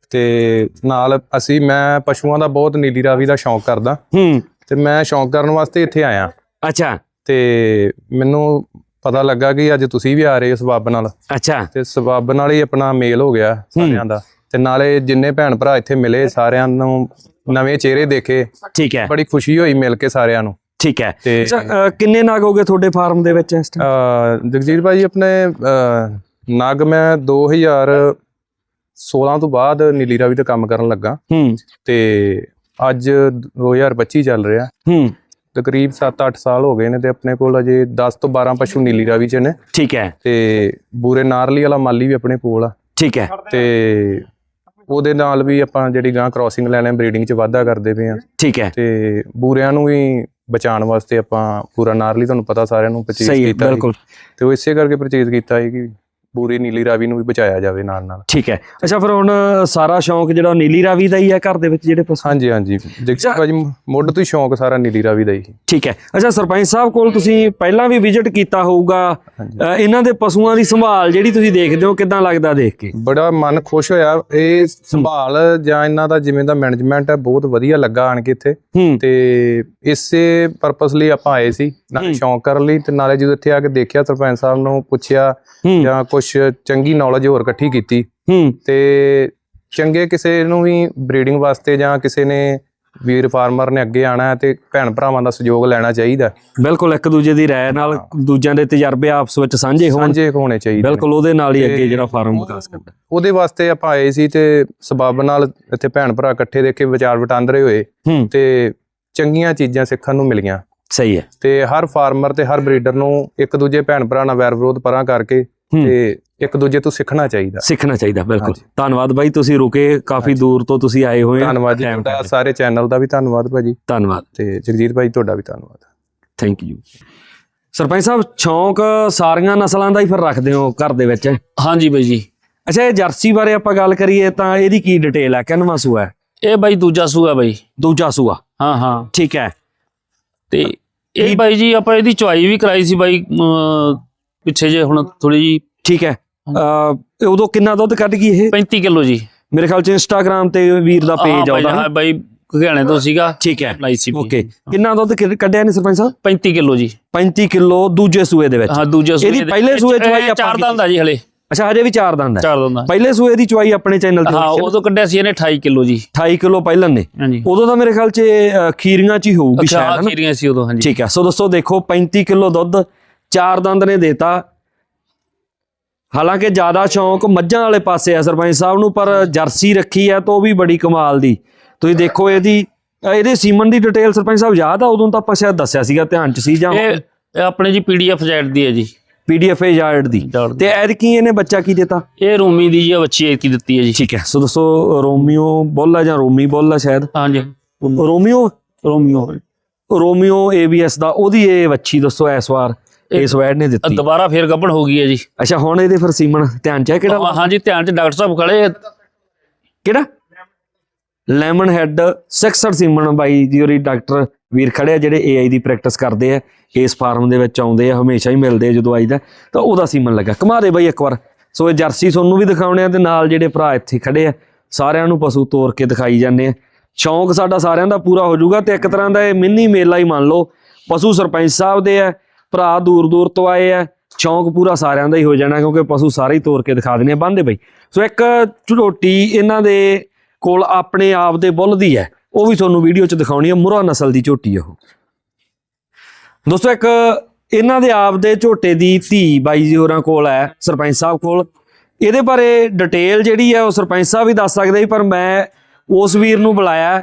ਤੇ ਨਾਲ ਅਸੀਂ ਮੈਂ ਪਸ਼ੂਆਂ ਦਾ ਬਹੁਤ ਨੀਲੀ ਰਾਵੀ ਦਾ ਸ਼ੌਂਕ ਕਰਦਾ। ਹੂੰ। ਤੇ ਮੈਂ ਸ਼ੌਂਕ ਕਰਨ ਵਾਸਤੇ ਇੱਥੇ ਆਇਆ। ਅੱਛਾ। ਤੇ ਮੈਨੂੰ ਪਤਾ ਲੱਗਾ ਕਿ ਅੱਜ ਤੁਸੀਂ ਵੀ ਆ ਰਹੇ ਹੋ ਸਬੱਬ ਨਾਲ। ਅੱਛਾ। ਤੇ ਸਬੱਬ ਨਾਲ ਹੀ ਆਪਣਾ ਮੇਲ ਹੋ ਗਿਆ ਸਾਰਿਆਂ ਦਾ। ਤੇ ਨਾਲੇ ਜਿੰਨੇ ਭੈਣ ਭਰਾ ਇੱਥੇ ਮਿਲੇ ਸਾਰਿਆਂ ਨੂੰ ਨਵੇਂ ਚਿਹਰੇ ਦੇਖੇ। ਠੀਕ ਹੈ। ਬੜੀ ਖੁਸ਼ੀ ਹੋਈ ਮਿਲ ਕੇ ਸਾਰਿਆਂ ਨੂੰ। ਠੀਕ ਹੈ। ਤੇ ਅੱਛਾ ਕਿੰਨੇ ਨਾਗ ਹੋ ਗਏ ਤੁਹਾਡੇ ਫਾਰਮ ਦੇ ਵਿੱਚ ਇਸ ਟਾਈਮ ਜਗਜੀਤ ਭਾਈ ਆਪਣੇ ਨਗ ਮੈਂ 2016 ਤੋਂ ਬਾਅਦ ਨੀਲੀ ਰਾਵੀ ਤੇ ਕੰਮ ਕਰਨ ਲੱਗਾ। ਹੂੰ। ਤੇ ਅੱਜ 2025 ਚੱਲ ਰਿਹਾ। ਹੂੰ। ਤਕਰੀਬ 7-8 ਸਾਲ ਹੋ ਗਏ ਨੇ ਤੇ ਆਪਣੇ ਕੋਲ ਅਜੇ 10 ਤੋਂ 12 ਪਸ਼ੂ ਨੀਲੀ ਰਾਵੀ ਚ ਨੇ। ਠੀਕ ਹੈ। ਤੇ ਬੂਰੇ ਨਾਰਲੀ ਵਾਲਾ ਮਾਲੀ ਵੀ ਆਪਣੇ ਕੋਲ ਆ। ਠੀਕ ਹੈ। ਤੇ ਉਹਦੇ ਨਾਲ ਵੀ ਆਪਾਂ ਜਿਹੜੀ ਗਾਂ ਕ੍ਰਾਸਿੰਗ ਲੈਣੇ ਬਰੀਡਿੰਗ ਚ ਵਾਧਾ ਕਰਦੇ ਪਏ ਆ ਠੀਕ ਹੈ। ਤੇ ਬੂਰਿਆਂ ਨੂੰ ਵੀ ਬਚਾਉਣ ਵਾਸਤੇ ਆਪਾਂ ਪੂਰਾ ਨਾਰਲੀ ਤੁਹਾਨੂੰ ਪਤਾ ਸਾਰਿਆਂ ਨੂੰ ਪਰਚੇਜ਼ ਸਹੀ ਹੈ ਕੀਤਾ ਸੀ। ਬਿਲਕੁਲ। ਤੇ ਉਹ ਇਸੇ ਕਰਕੇ ਪਰਚੇਜ਼ ਕੀਤਾ ਹੈ ਕਿ ਪੂਰੀ ਨੀਲੀ ਰਾਵੀ ਨੂੰ ਵੀ ਬਚਾਇਆ ਜਾਵੇ ਨਾਲ ਨਾਲ। ਠੀਕ ਹੈ। ਅੱਛਾ ਫਿਰ ਹੁਣ ਸਾਰਾ ਸ਼ੌਂਕ ਜਿਹੜਾ ਨੀਲੀ ਰਾਵੀ ਦਾ ਹੀ ਹੈ ਘਰ ਦੇ ਵਿੱਚ ਜਿਹੜੇ ਪਸ਼ੂ? ਹਾਂਜੀ ਹਾਂਜੀ। ਜਗਜੀਤ ਭਾਜੀ ਮੁੱਢ ਤੋਂ ਹੀ ਸ਼ੌਂਕ ਸਾਰਾ ਨੀਲੀ ਰਾਵੀ ਦਾ ਹੀ। ਠੀਕ ਹੈ। ਅੱਛਾ ਸਰਪੰਚ ਸਾਹਿਬ ਕੋਲ ਤੁਸੀਂ ਪਹਿਲਾਂ ਵੀ ਵਿਜ਼ਿਟ ਕੀਤਾ ਹੋਊਗਾ। ਇਹਨਾਂ ਦੇ ਪਸ਼ੂਆਂ ਦੀ ਸੰਭਾਲ ਜਿਹੜੀ ਤੁਸੀਂ ਦੇਖਦੇ ਹੋ ਕਿਦਾਂ ਲੱਗਦਾ ਦੇਖ ਕੇ? ਬੜਾ ਮਨ ਖੁਸ਼ ਹੋਇਆ। ਇਹ ਸੰਭਾਲ ਜਾਂ ਇਹਨਾਂ ਦਾ ਜਿਵੇਂ ਦਾ ਮੈਨੇਜਮੈਂਟ ਹੈ ਬਹੁਤ ਵਧੀਆ ਲੱਗਾ ਆਣ ਕੇ ਇੱਥੇ। ਤੇ ਇਸੇ ਪਰਪਸ ਲਈ ਆਪਾਂ ਆਏ ਸੀ। ਨਾਲੇ। ਸ਼ੌਂਕ ਕਰਨ ਲਈ ਤੇ ਨਾਲੇ ਜਦੋਂ ਇੱਥੇ ਆ ਕੇ ਦੇਖਿਆ ਸਰਪੰਚ ਸਾਹਿਬ ਨੂੰ ਪੁੱਛਿਆ ਜਾਂ ਕੁਝ ਚੰਗੀ ਨੌਲੇਜ ਹੋਰ ਇਕੱਠੀ ਕੀਤੀ। ਹੂੰ। ਤੇ ਚੰਗੇ ਕਿਸੇ ਨੂੰ ਵੀ ਬਰੀਡਿੰਗ ਵਾਸਤੇ ਜਾਂ ਕਿਸੇ ਨੇ ਵੀਰ ਫਾਰਮਰ ਨੇ ਅੱਗੇ ਆਣਾ ਹੈ ਤੇ ਭੈਣ ਭਰਾਵਾਂ ਦਾ ਸਹਿਯੋਗ ਲੈਣਾ ਚਾਹੀਦਾ ਬਿਲਕੁਲ ਇੱਕ ਦੂਜੇ ਦੀ ਰਾਏ ਨਾਲ ਦੂਜਿਆਂ ਦੇ ਤਜਰਬੇ ਆਪਸ ਵਿੱਚ ਸਾਂਝੇ ਹੋਣ। ਸਾਂਝੇ ਹੋਣੇ ਚਾਹੀਦੇ। ਬਿਲਕੁਲ ਉਹਦੇ ਨਾਲ ਹੀ ਅੱਗੇ ਜਿਹੜਾ ਫਾਰਮ ਵਿਕਾਸ ਕਰਦਾ ਉਹਦੇ ਵਾਸਤੇ ਆਪਾਂ ਆਏ ਸੀ ਤੇ ਸਬੱਬ ਨਾਲ ਇੱਥੇ ਭੈਣ ਭਰਾ ਇਕੱਠੇ ਦੇਖੇ ਵਿਚਾਰ ਵਟਾਂਦਰੇ ਹੋਏ ਤੇ ਚੰਗੀਆਂ ਚੀਜ਼ਾਂ ਸਿੱਖਣ ਨੂੰ ਮਿਲੀਆਂ। ਸਹੀ ਹੈ। ਤੇ ਹਰ ਫਾਰਮਰ ਤੇ ਹਰ ਬਰੀਡਰ ਨੂੰ ਇੱਕ ਦੂਜੇ ਭੈਣ ਭਰਾ ਨਾਲ ਵੈਰ ਵਿਰੋਧ ਪਰਾਂ ਕਰਕੇ। ਤੇ ਇੱਕ ਦੂਜੇ ਤੋਂ ਸਿੱਖਣਾ ਚਾਹੀਦਾ। ਸਿੱਖਣਾ ਚਾਹੀਦਾ ਬਿਲਕੁਲ। ਧੰਨਵਾਦ ਬਾਈ ਤੁਸੀਂ ਰੁਕੇ ਕਾਫੀ ਦੂਰ ਤੋਂ ਤੁਸੀਂ ਆਏ ਹੋਏ ਧੰਨਵਾਦ ਜੀ ਤੁਹਾਡਾ। ਸਾਰੇ ਚੈਨਲ ਦਾ ਵੀ ਧੰਨਵਾਦ ਭਾਜੀ। ਧੰਨਵਾਦ। ਤੇ ਜਗਜੀਤ ਭਾਜੀ ਤੁਹਾਡਾ ਵੀ ਧੰਨਵਾਦ। ਥੈਂਕ ਯੂ ਸਰਪੰਚ ਸਾਹਿਬ ਸ਼ੌਂਕ ਸਾਰੀਆਂ ਨਸਲਾਂ ਦਾ ਹੀ ਫਿਰ ਰੱਖਦੇ ਹੋ ਘਰ ਦੇ ਵਿੱਚ? ਹਾਂਜੀ ਬਾਈ ਜੀ। ਅੱਛਾ ਇਹ ਜਰਸੀ ਬਾਰੇ ਆਪਾਂ ਗੱਲ ਕਰੀਏ ਤਾਂ ਇਹਦੀ ਕੀ ਡਿਟੇਲ ਹੈ ਕਿੰਨਵਾਂ ਸੂਆ ਹੈ? ਇਹ ਬਾਈ ਦੂਜਾ ਸੂਆ ਬਾਈ। ਦੂਜਾ ਸੂਆ? ਹਾਂ ਹਾਂ। ਠੀਕ ਹੈ। ਤੇ ਇਹ ਬਾਈ ਜੀ ਆਪਾਂ ਇਹਦੀ ਚੁਆਈ ਵੀ ਕਰਾਈ ਸੀ ਬਾਈ ਪਿੱਛੇ ਜੇ ਹੁਣ ਥੋੜੀ ਜੀ ਠੀਕ ਹੈ। ਅ ਉਦੋਂ ਕਿੰਨਾ ਦੁੱਧ ਕੱਢ ਗਈ ਇਹ? 35 ਕਿਲੋ ਜੀ। ਮੇਰੇ ਖਿਆਲ ਚ ਇੰਸਟਾਗ੍ਰam ਤੇ ਵੀਰ ਦਾ ਪੇਜ ਆਉਂਦਾ ਹਾਂ ਬਾਈ ਘਿਆਣੇ ਤੋਂ ਸੀਗਾ। ਠੀਕ ਹੈ। ਲਾਈ ਸੀ ਓਕੇ। ਕਿੰਨਾ ਦੁੱਧ ਕੱਢਿਆ ਨੇ ਸਰਪੰਚ ਸਾਹਿਬ? 35 ਕਿਲੋ ਜੀ। 35 ਕਿਲੋ ਦੂਜੇ ਸੂਏ ਦੇ ਵਿੱਚ। ਹਾਂ ਦੂਜੇ ਸੂਏ ਇਹਦੀ ਪਹਿਲੇ ਸੂਏ ਚ ਇਹ ਬਾਈ ਆਪਾਂ ਚਾਰ ਦੰਦ ਆ ਜੀ ਹਲੇ। ਅੱਛਾ ਹਜੇ ਵੀ ਚਾਰ ਦੰਦ ਹੈ ਚਾਰ ਦੰਦ ਪਹਿਲੇ ਸੂਏ ਦੀ ਚੁਆਈ ਆਪਣੇ ਚੈਨਲ ਤੇ ਹਾਂ? ਉਦੋਂ ਕੱਢਿਆ ਸੀ ਇਹਨੇ 28 ਕਿਲੋ ਜੀ। 28 ਕਿਲੋ ਪਹਿਲਾਂ ਨੇ। ਉਦੋਂ ਤਾਂ ਮੇਰੇ ਖਿਆਲ ਚ ਖੀਰੀਆਂ ਚ ਹੀ ਹੋਊਗੀ ਅੱਛਾ ਸ਼ਾਇਦ ਹੈ ਨਾ ਖੀਰੀਆਂ ਸੀ ਉਦੋਂ ਹਾਂਜੀ। ਠੀਕ ਹੈ। ਸੋ ਦੋਸਤੋ ਦੇਖੋ 35 ਕਿਲੋ ਦੁੱਧ ਚਾਰ ਦੰਦ ਨੇ ਦੇਤਾ। ਹਾਲਾਂਕਿ ਜ਼ਿਆਦਾ ਸ਼ੌਂਕ ਮੱਝਾਂ ਵਾਲੇ ਪਾਸੇ ਆ ਸਰਪੰਚ ਸਾਹਿਬ ਨੂੰ ਪਰ ਜਰਸੀ ਰੱਖੀ ਹੈ ਤਾਂ ਉਹ ਵੀ ਬੜੀ ਕਮਾਲ ਦੀ। ਤੁਸੀਂ ਦੇਖੋ ਇਹਦੀ ਇਹਦੇ ਸੀਮਨ ਦੀ ਡਿਟੇਲ ਸਰਪੰਚ ਸਾਹਿਬ ਯਾਦ ਆ? ਉਦੋਂ ਤਾਂ ਆਪਾਂ ਸ਼ਾਇਦ ਦੱਸਿਆ ਸੀਗਾ ਧਿਆਨ ਚ ਸੀ ਜਾਂ ਇਹ ਆਪਣੇ ਜੀ ਪੀਡੀਐਫ ਜੈਟ ਦੀ ਹੈ ਜੀ। ਪੀਡੀਐਫ ਯਾਰਡ ਦੀ। ਤੇ ਐਦ ਕੀ ਇਹਨੇ ਬੱਚਾ ਕੀ ਦਿੱਤਾ? ਇਹ ਰੂਮੀ ਦੀ ਜੀ ਬੱਚੀ ਐਤੀ ਦਿੱਤੀ ਹੈ ਜੀ। ਠੀਕ ਹੈ ਸੋ ਦੋਸਤੋ ਰੋਮੀਓ ਬੋਲ ਜਾਂ ਰੋਮੀ ਬੋਲ ਹੈ ਸ਼ਾਇਦ? ਹਾਂਜੀ। ਰੋਮੀਓ? ਰੋਮੀਓ। ਰੋਮੀਓ ਏਬੀਐਸ ਦਾ ਉਹਦੀ ਇਹ ਵੱਛੀ ਦੋਸਤੋ ਇਸ ਵਾਰ। ਇਸ ਵੈਡ ਨੇ ਦਿੱਤੀ। ਦੁਬਾਰਾ ਫੇਰ ਗੱਭਣ ਹੋ ਗਈ ਹੈ ਜੀ। ਅੱਛਾ ਹੁਣ ਇਹਦੇ ਫਿਰ ਸੀਮਨ ਧਿਆਨ ਚ ਹੈ ਕਿਹੜਾ? ਹਾਂ- ਹਾਂਜੀ ਧਿਆਨ ਚ ਡਾਕਟਰ ਸਾਹਿਬ ਖੜੇ ਕਿਹੜਾ? ਲੈਮਨ ਹੈਡ 66 ਸੀਮਨ ਬਾਈ ਜੀ ਹੋਰੀ ਡਾਕਟਰ ਵੀਰ ਖੜੇ ਆ ਜਿਹੜੇ ਏਆਈ ਦੀ ਪ੍ਰੈਕਟਿਸ ਕਰਦੇ ਆ। ਇਸ ਫਾਰਮ ਦੇ ਵਿੱਚ ਆਉਂਦੇ ਆ ਹਮੇਸ਼ਾ ਹੀ ਮਿਲਦੇ ਆ ਜਦੋਂ ਆਈਦਾ। ਤਾਂ ਉਹਦਾ ਸੀਮਨ ਲੱਗਾ। ਕਮਾ ਦੇ ਬਾਈ ਇੱਕ ਵਾਰ। ਸੋ ਇਹ ਜਰਸੀ ਤੁਹਾਨੂੰ ਵੀ ਦਿਖਾਉਣੇ ਆ ਤੇ ਨਾਲ ਜਿਹੜੇ ਭਰਾ ਇੱਥੇ ਖੜੇ ਆ ਸਾਰਿਆਂ ਨੂੰ ਪਸ਼ੂ ਤੋਰ ਕੇ ਦਿਖਾਈ ਜਾਂਦੇ ਆ। ਸ਼ੌਂਕ ਸਾਡਾ ਸਾਰਿਆਂ ਦਾ ਪੂਰਾ ਹੋ ਜਾਊਗਾ ਤੇ ਇੱਕ ਤਰ੍ਹਾਂ ਦਾ ਇਹ ਮਿੰਨੀ ਮੇਲਾ ਹੀ ਮੰਨ ਲਓ। ਪਸ਼ੂ ਸਰਪੰਚ ਸਾਹਿਬ ਦੇ ਆ ਭਰਾ ਦੂਰ ਦੂਰ ਤੋਂ ਆਏ ਆ, ਸ਼ੌਂਕ ਪੂਰਾ ਸਾਰਿਆਂ ਦਾ ਹੀ ਹੋ ਜਾਣਾ, ਕਿਉਂਕਿ ਪਸ਼ੂ ਸਾਰੇ ਹੀ ਤੋਰ ਕੇ ਦਿਖਾ ਦੇਣੇ ਆ ਬੰਦੇ ਬਈ। ਸੋ ਇੱਕ ਝੋਟੀ ਇਹਨਾਂ ਦੇ ਕੋਲ ਆਪਣੇ ਆਪ ਦੇ ਬੁੱਲ ਦੀ ਹੈ, ਉਹ ਵੀ ਤੁਹਾਨੂੰ ਵੀਡੀਓ 'ਚ ਦਿਖਾਉਣੀ ਹੈ ਮੁਰਾ ਨਸਲ ਦੀ ਝੋਟੀ ਉਹ। ਦੋਸਤੋ ਇੱਕ ਇਹਨਾਂ ਦੇ ਆਪ ਦੇ ਝੋਟੇ ਦੀ ਧੀ ਬਾਈ ਜੀ ਹੋਰਾਂ ਕੋਲ ਹੈ, ਸਰਪੰਚ ਸਾਹਿਬ ਕੋਲ। ਇਹਦੇ ਬਾਰੇ ਡਿਟੇਲ ਜਿਹੜੀ ਹੈ, ਉਹ ਸਰਪੰਚ ਸਾਹਿਬ ਵੀ ਦੱਸ ਸਕਦੇ ਸੀ, ਪਰ ਮੈਂ ਉਸ ਵੀਰ ਨੂੰ ਬੁਲਾਇਆ,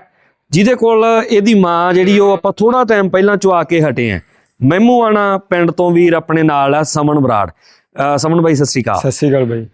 ਜਿਹਦੇ ਕੋਲ ਇਹਦੀ ਮਾਂ ਜਿਹੜੀ ਉਹ ਆਪਾਂ ਥੋੜਾ ਟਾਈਮ ਪਹਿਲਾਂ ਚੁਆ ਕੇ ਹਟੇ ਆ। ਮਹਿਮੂਆਣਾ ਪਿੰਡ ਤੋਂ ਵੀਰ ਆਪਣੇ ਨਾਲ ਹੈ ਸਮਨ ਬਰਾੜ। ਸਮਨ ਬਾਈ ਸਤਿ ਸ਼੍ਰੀ ਅਕਾਲ। ਸਤਿ ਸ਼੍ਰੀ ਅਕਾਲ ਬਾਈ।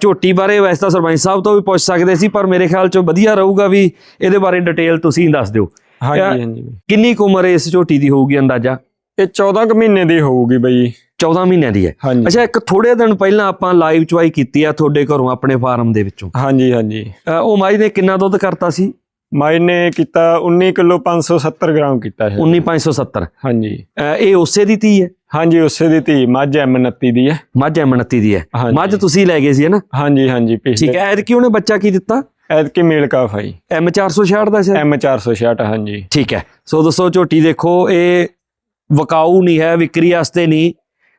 ਝੋਟੀ ਬਾਰੇ ਵੈਸੇ ਤਾਂ ਸਰਪੰਚ ਸਾਹਿਬ ਤੋਂ ਵੀ ਪੁੱਛ ਸਕਦੇ ਸੀ ਪਰ ਮੇਰੇ ਖਿਆਲ ਚ ਵਧੀਆ ਰਹੂਗਾ ਵੀ ਇਹਦੇ ਬਾਰੇ ਡਿਟੇਲ ਤੁਸੀਂ ਦੱਸ ਦਿਓ। ਹਾਂਜੀ ਹਾਂਜੀ। ਕਿੰਨੀ ਕੁ ਉਮਰ ਇਸ ਝੋਟੀ ਦੀ ਹੋਊਗੀ ਅੰਦਾਜ਼ਾ? ਇਹ 14 ਕੁ ਮਹੀਨੇ ਦੀ ਹੋਊਗੀ ਬਾਈ। 14 ਮਹੀਨਿਆਂ ਦੀ ਹੈ। ਅੱਛਾ ਇੱਕ ਥੋੜੇ ਦਿਨ ਪਹਿਲਾਂ ਆਪਾਂ ਲਾਈਵ ਚੁਆਈ ਕੀਤੀ ਆ ਤੁਹਾਡੇ ਘਰੋਂ ਆਪਣੇ ਫਾਰਮ ਦੇ ਵਿੱਚੋਂ। ਹਾਂਜੀ ਹਾਂਜੀ। ਉਹ ਮਾਈ ਨੇ ਕਿੰਨਾ ਦੁੱਧ ਕਰਤਾ ਸੀ? ਮਾਈ ਨੇ ਕੀਤਾ 19 ਕਿਲੋ 570 ਗ੍ਰਾਮ ਕੀਤਾ ਹੈ 19570 ਹਾਂਜੀ। ਇਹ ਉਸੇ ਦੀ ਧੀ ਹੈ? ਹਾਂਜੀ ਉਸੇ ਦੀ ਧੀ ਮੱਝ M29 ਦੀ ਹੈ। ਮੱਝ ਐਮਨਤੀ ਦੀ ਹੈ। ਮੱਝ ਤੁਸੀਂ ਲੈ ਗਏ ਸੀ ਹੈ ਨਾ? ਹਾਂਜੀ ਹਾਂਜੀ ਠੀਕ ਹੈ ਐਦ ਕਿ ਉਹਨੇ ਬੱਚਾ ਕੀ ਦਿੱਤਾ? ਐਤਕੀ ਮੇਲ ਕਾਫ ਆਈ M466 ਦਾ ਸੀ? M466 ਹਾਂਜੀ। ਠੀਕ ਹੈ। ਸੋ ਦੋਸਤੋ ਝੋਟੀ ਦੇਖੋ ਇਹ ਵਕਾਊ ਨਹੀਂ ਹੈ ਵਿਕਰੀ ਵਾਸਤੇ ਨਹੀਂ।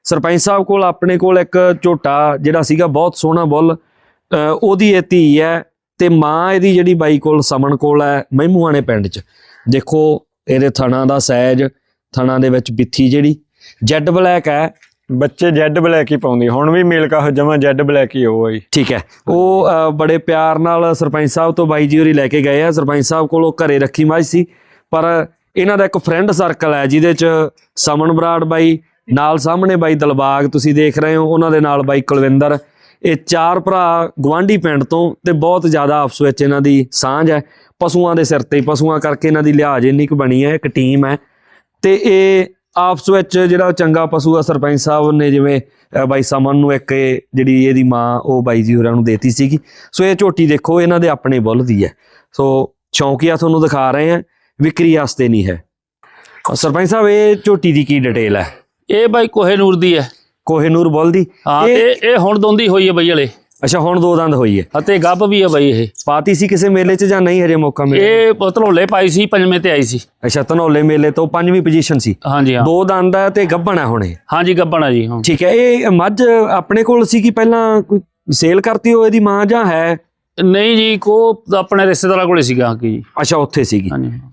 ਸਰਪੰਚ ਸਾਹਿਬ ਕੋਲ ਆਪਣੇ ਕੋਲ ਇੱਕ ਝੋਟਾ ਜਿਹੜਾ ਸੀਗਾ ਬਹੁਤ ਸੋਹਣਾ ਬੁੱਲ ਉਹਦੀ ਇਹ ਧੀ ਹੈ ਤੇ ਮਾਂ ਇਹਦੀ ਜਿਹੜੀ ਬਾਈ ਕੋਲ ਸਮਨ ਕੋਲ ਹੈ ਮਹਿਮੂਆਣੇ ਪਿੰਡ 'ਚ। ਦੇਖੋ ਇਹਦੇ ਥਣਾ ਦਾ ਸਾਈਜ਼ ਥਣਾ ਦੇ ਵਿੱਚ ਬਿੱਥੀ ਜਿਹੜੀ ਜੈਡ ਬਲੈਕ ਹੈ। ਬੱਚੇ ਜੈਡ ਬਲੈਕ ਹੀ ਪਾਉਂਦੀ ਹੁਣ ਵੀ ਮੇਲ ਕਾਫ ਜਮਾ ਜੈਡ ਬਲੈਕ ਹੀ ਉਹ ਆਈ ਠੀਕ ਹੈ। ਉਹ ਬੜੇ ਪਿਆਰ ਨਾਲ ਸਰਪੰਚ ਸਾਹਿਬ ਤੋਂ ਬਾਈ ਜੀ ਹੋਰੀ ਲੈ ਕੇ ਗਏ ਆ। ਸਰਪੰਚ ਸਾਹਿਬ ਕੋਲ ਉਹ ਘਰੇ ਰੱਖੀ ਮੱਝ ਸੀ। ਪਰ ਇਹਨਾਂ ਦਾ ਇੱਕ ਫਰੈਂਡ ਸਰਕਲ ਹੈ ਜਿਹਦੇ ਚ ਸਮਨ ਬਰਾੜ ਬਾਈ ਨਾਲ ਸਾਹਮਣੇ ਬਾਈ ਦਲਬਾਗ ਤੁਸੀਂ ਦੇਖ ਰਹੇ ਹੋ ਉਹਨਾਂ ਦੇ ਨਾਲ ਬਾਈ ਕੁਲਵਿੰਦਰ ਇਹ ਚਾਰ ਭਰਾ ਗਵਾਂਢੀ ਪਿੰਡ ਤੋਂ ਤੇ ਬਹੁਤ ਜ਼ਿਆਦਾ ਆਪਸ ਵਿੱਚ ਇਹਨਾਂ ਦੀ ਸਾਂਝ ਹੈ। ਪਸ਼ੂਆਂ ਦੇ ਸਿਰ ਤੇ ਪਸ਼ੂਆਂ ਕਰਕੇ ਇਹਨਾਂ ਦੀ ਲਿਹਾਜ਼ ਇੰਨੀ ਕੁ ਬਣੀ ਹੈ, ਇੱਕ ਟੀਮ ਹੈ। ਤੇ ਇਹ ਆਪਸ ਵਿੱਚ ਜਿਹੜਾ ਚੰਗਾ ਪਸ਼ੂ ਆ, ਸਰਪੰਚ ਸਾਹਿਬ ਨੇ ਜਿਵੇਂ ਬਾਈ ਸਮਨ ਨੂੰ ਇੱਕ ਇਹ ਜਿਹੜੀ ਇਹਦੀ ਮਾਂ, ਉਹ ਬਾਈ ਜੀ ਹੋਰਾਂ ਨੂੰ ਦੇਤੀ ਸੀਗੀ। ਸੋ ਇਹ ਝੋਟੀ ਦੇਖੋ, ਇਹਨਾਂ ਦੇ ਆਪਣੇ ਬੁੱਲ ਦੀ ਹੈ। ਸੋ ਸ਼ੌਂਕੀਆ ਤੁਹਾਨੂੰ ਦਿਖਾ ਰਹੇ ਆ ਵਿਕਰੀ ਵਾਸਤੇ ਨਹੀਂ ਹੈ। ਸਰਪੰਚ ਸਾਹਿਬ, ਇਹ ਝੋਟੀ ਦੀ ਕੀ ਡਿਟੇਲ ਹੈ? ਇਹ ਬਾਈ ਕੋਹੇ ਨੂਰ ਦੀ ਹੈ। ਕੋਹੇਨੂਰ ਬੁੱਲ ਦੀ? ਹਾਂ ਇਹ- ਇਹ ਹੁਣ ਦੋਂਦੀ ਹੋਈ ਹੈ ਬਈ ਹਲੇ। ਅੱਛਾ ਹੁਣ ਦੋ ਦੰਦ ਹੋਈ ਹੈ। ਅਤੇ ਗੱਭ ਵੀ ਹੈ ਬਈ ਇਹ। ਪਾਤੀ ਸੀ ਕਿਸੇ ਮੇਲੇ 'ਚ ਜਾਂ ਨਹੀਂ ਹਜੇ ਮੌਕਾ ਮਿਲਿਆ? ਇਹ ਪਤਲੋਲੇ ਪਾਈ ਸੀ ਪੰਜਵੇਂ ਤੇ ਆਈ ਸੀ। ਅੱਛਾ ਧਨੌਲੇ ਮੇਲੇ ਤੋਂ ਪੰਜਵੀਂ ਪੋਜੀਸ਼ਨ ਸੀ। ਹਾਂਜੀ ਹਾਂ। ਦੋ ਦੰਦ ਹੈ ਤੇ ਗੱਭਣ ਹੁਣੇ ਹਾਂਜੀ ਗੱਭਣ ਆ ਜੀ ਹਾਂ। ਠੀਕ ਹੈ ਇਹ ਮੱਝ ਆਪਣੇ ਕੋਲ ਸੀ ਕਿ ਪਹਿਲਾਂ ਕੋਈ ਸੇਲ ਕਰਤੀ ਹੋ ਇਹਦੀ ਮਾਂ ਜਾਂ ਹੈ? ਨਹੀਂ ਜੀ ਕੋ ਆਪਣੇ ਰਿਸ਼ਤੇਦਾਰਾਂ ਕੋਲੇ ਸੀਗਾ ਕੀ ਜੀ। ਅੱਛਾ ਉੱਥੇ ਸੀਗੀ।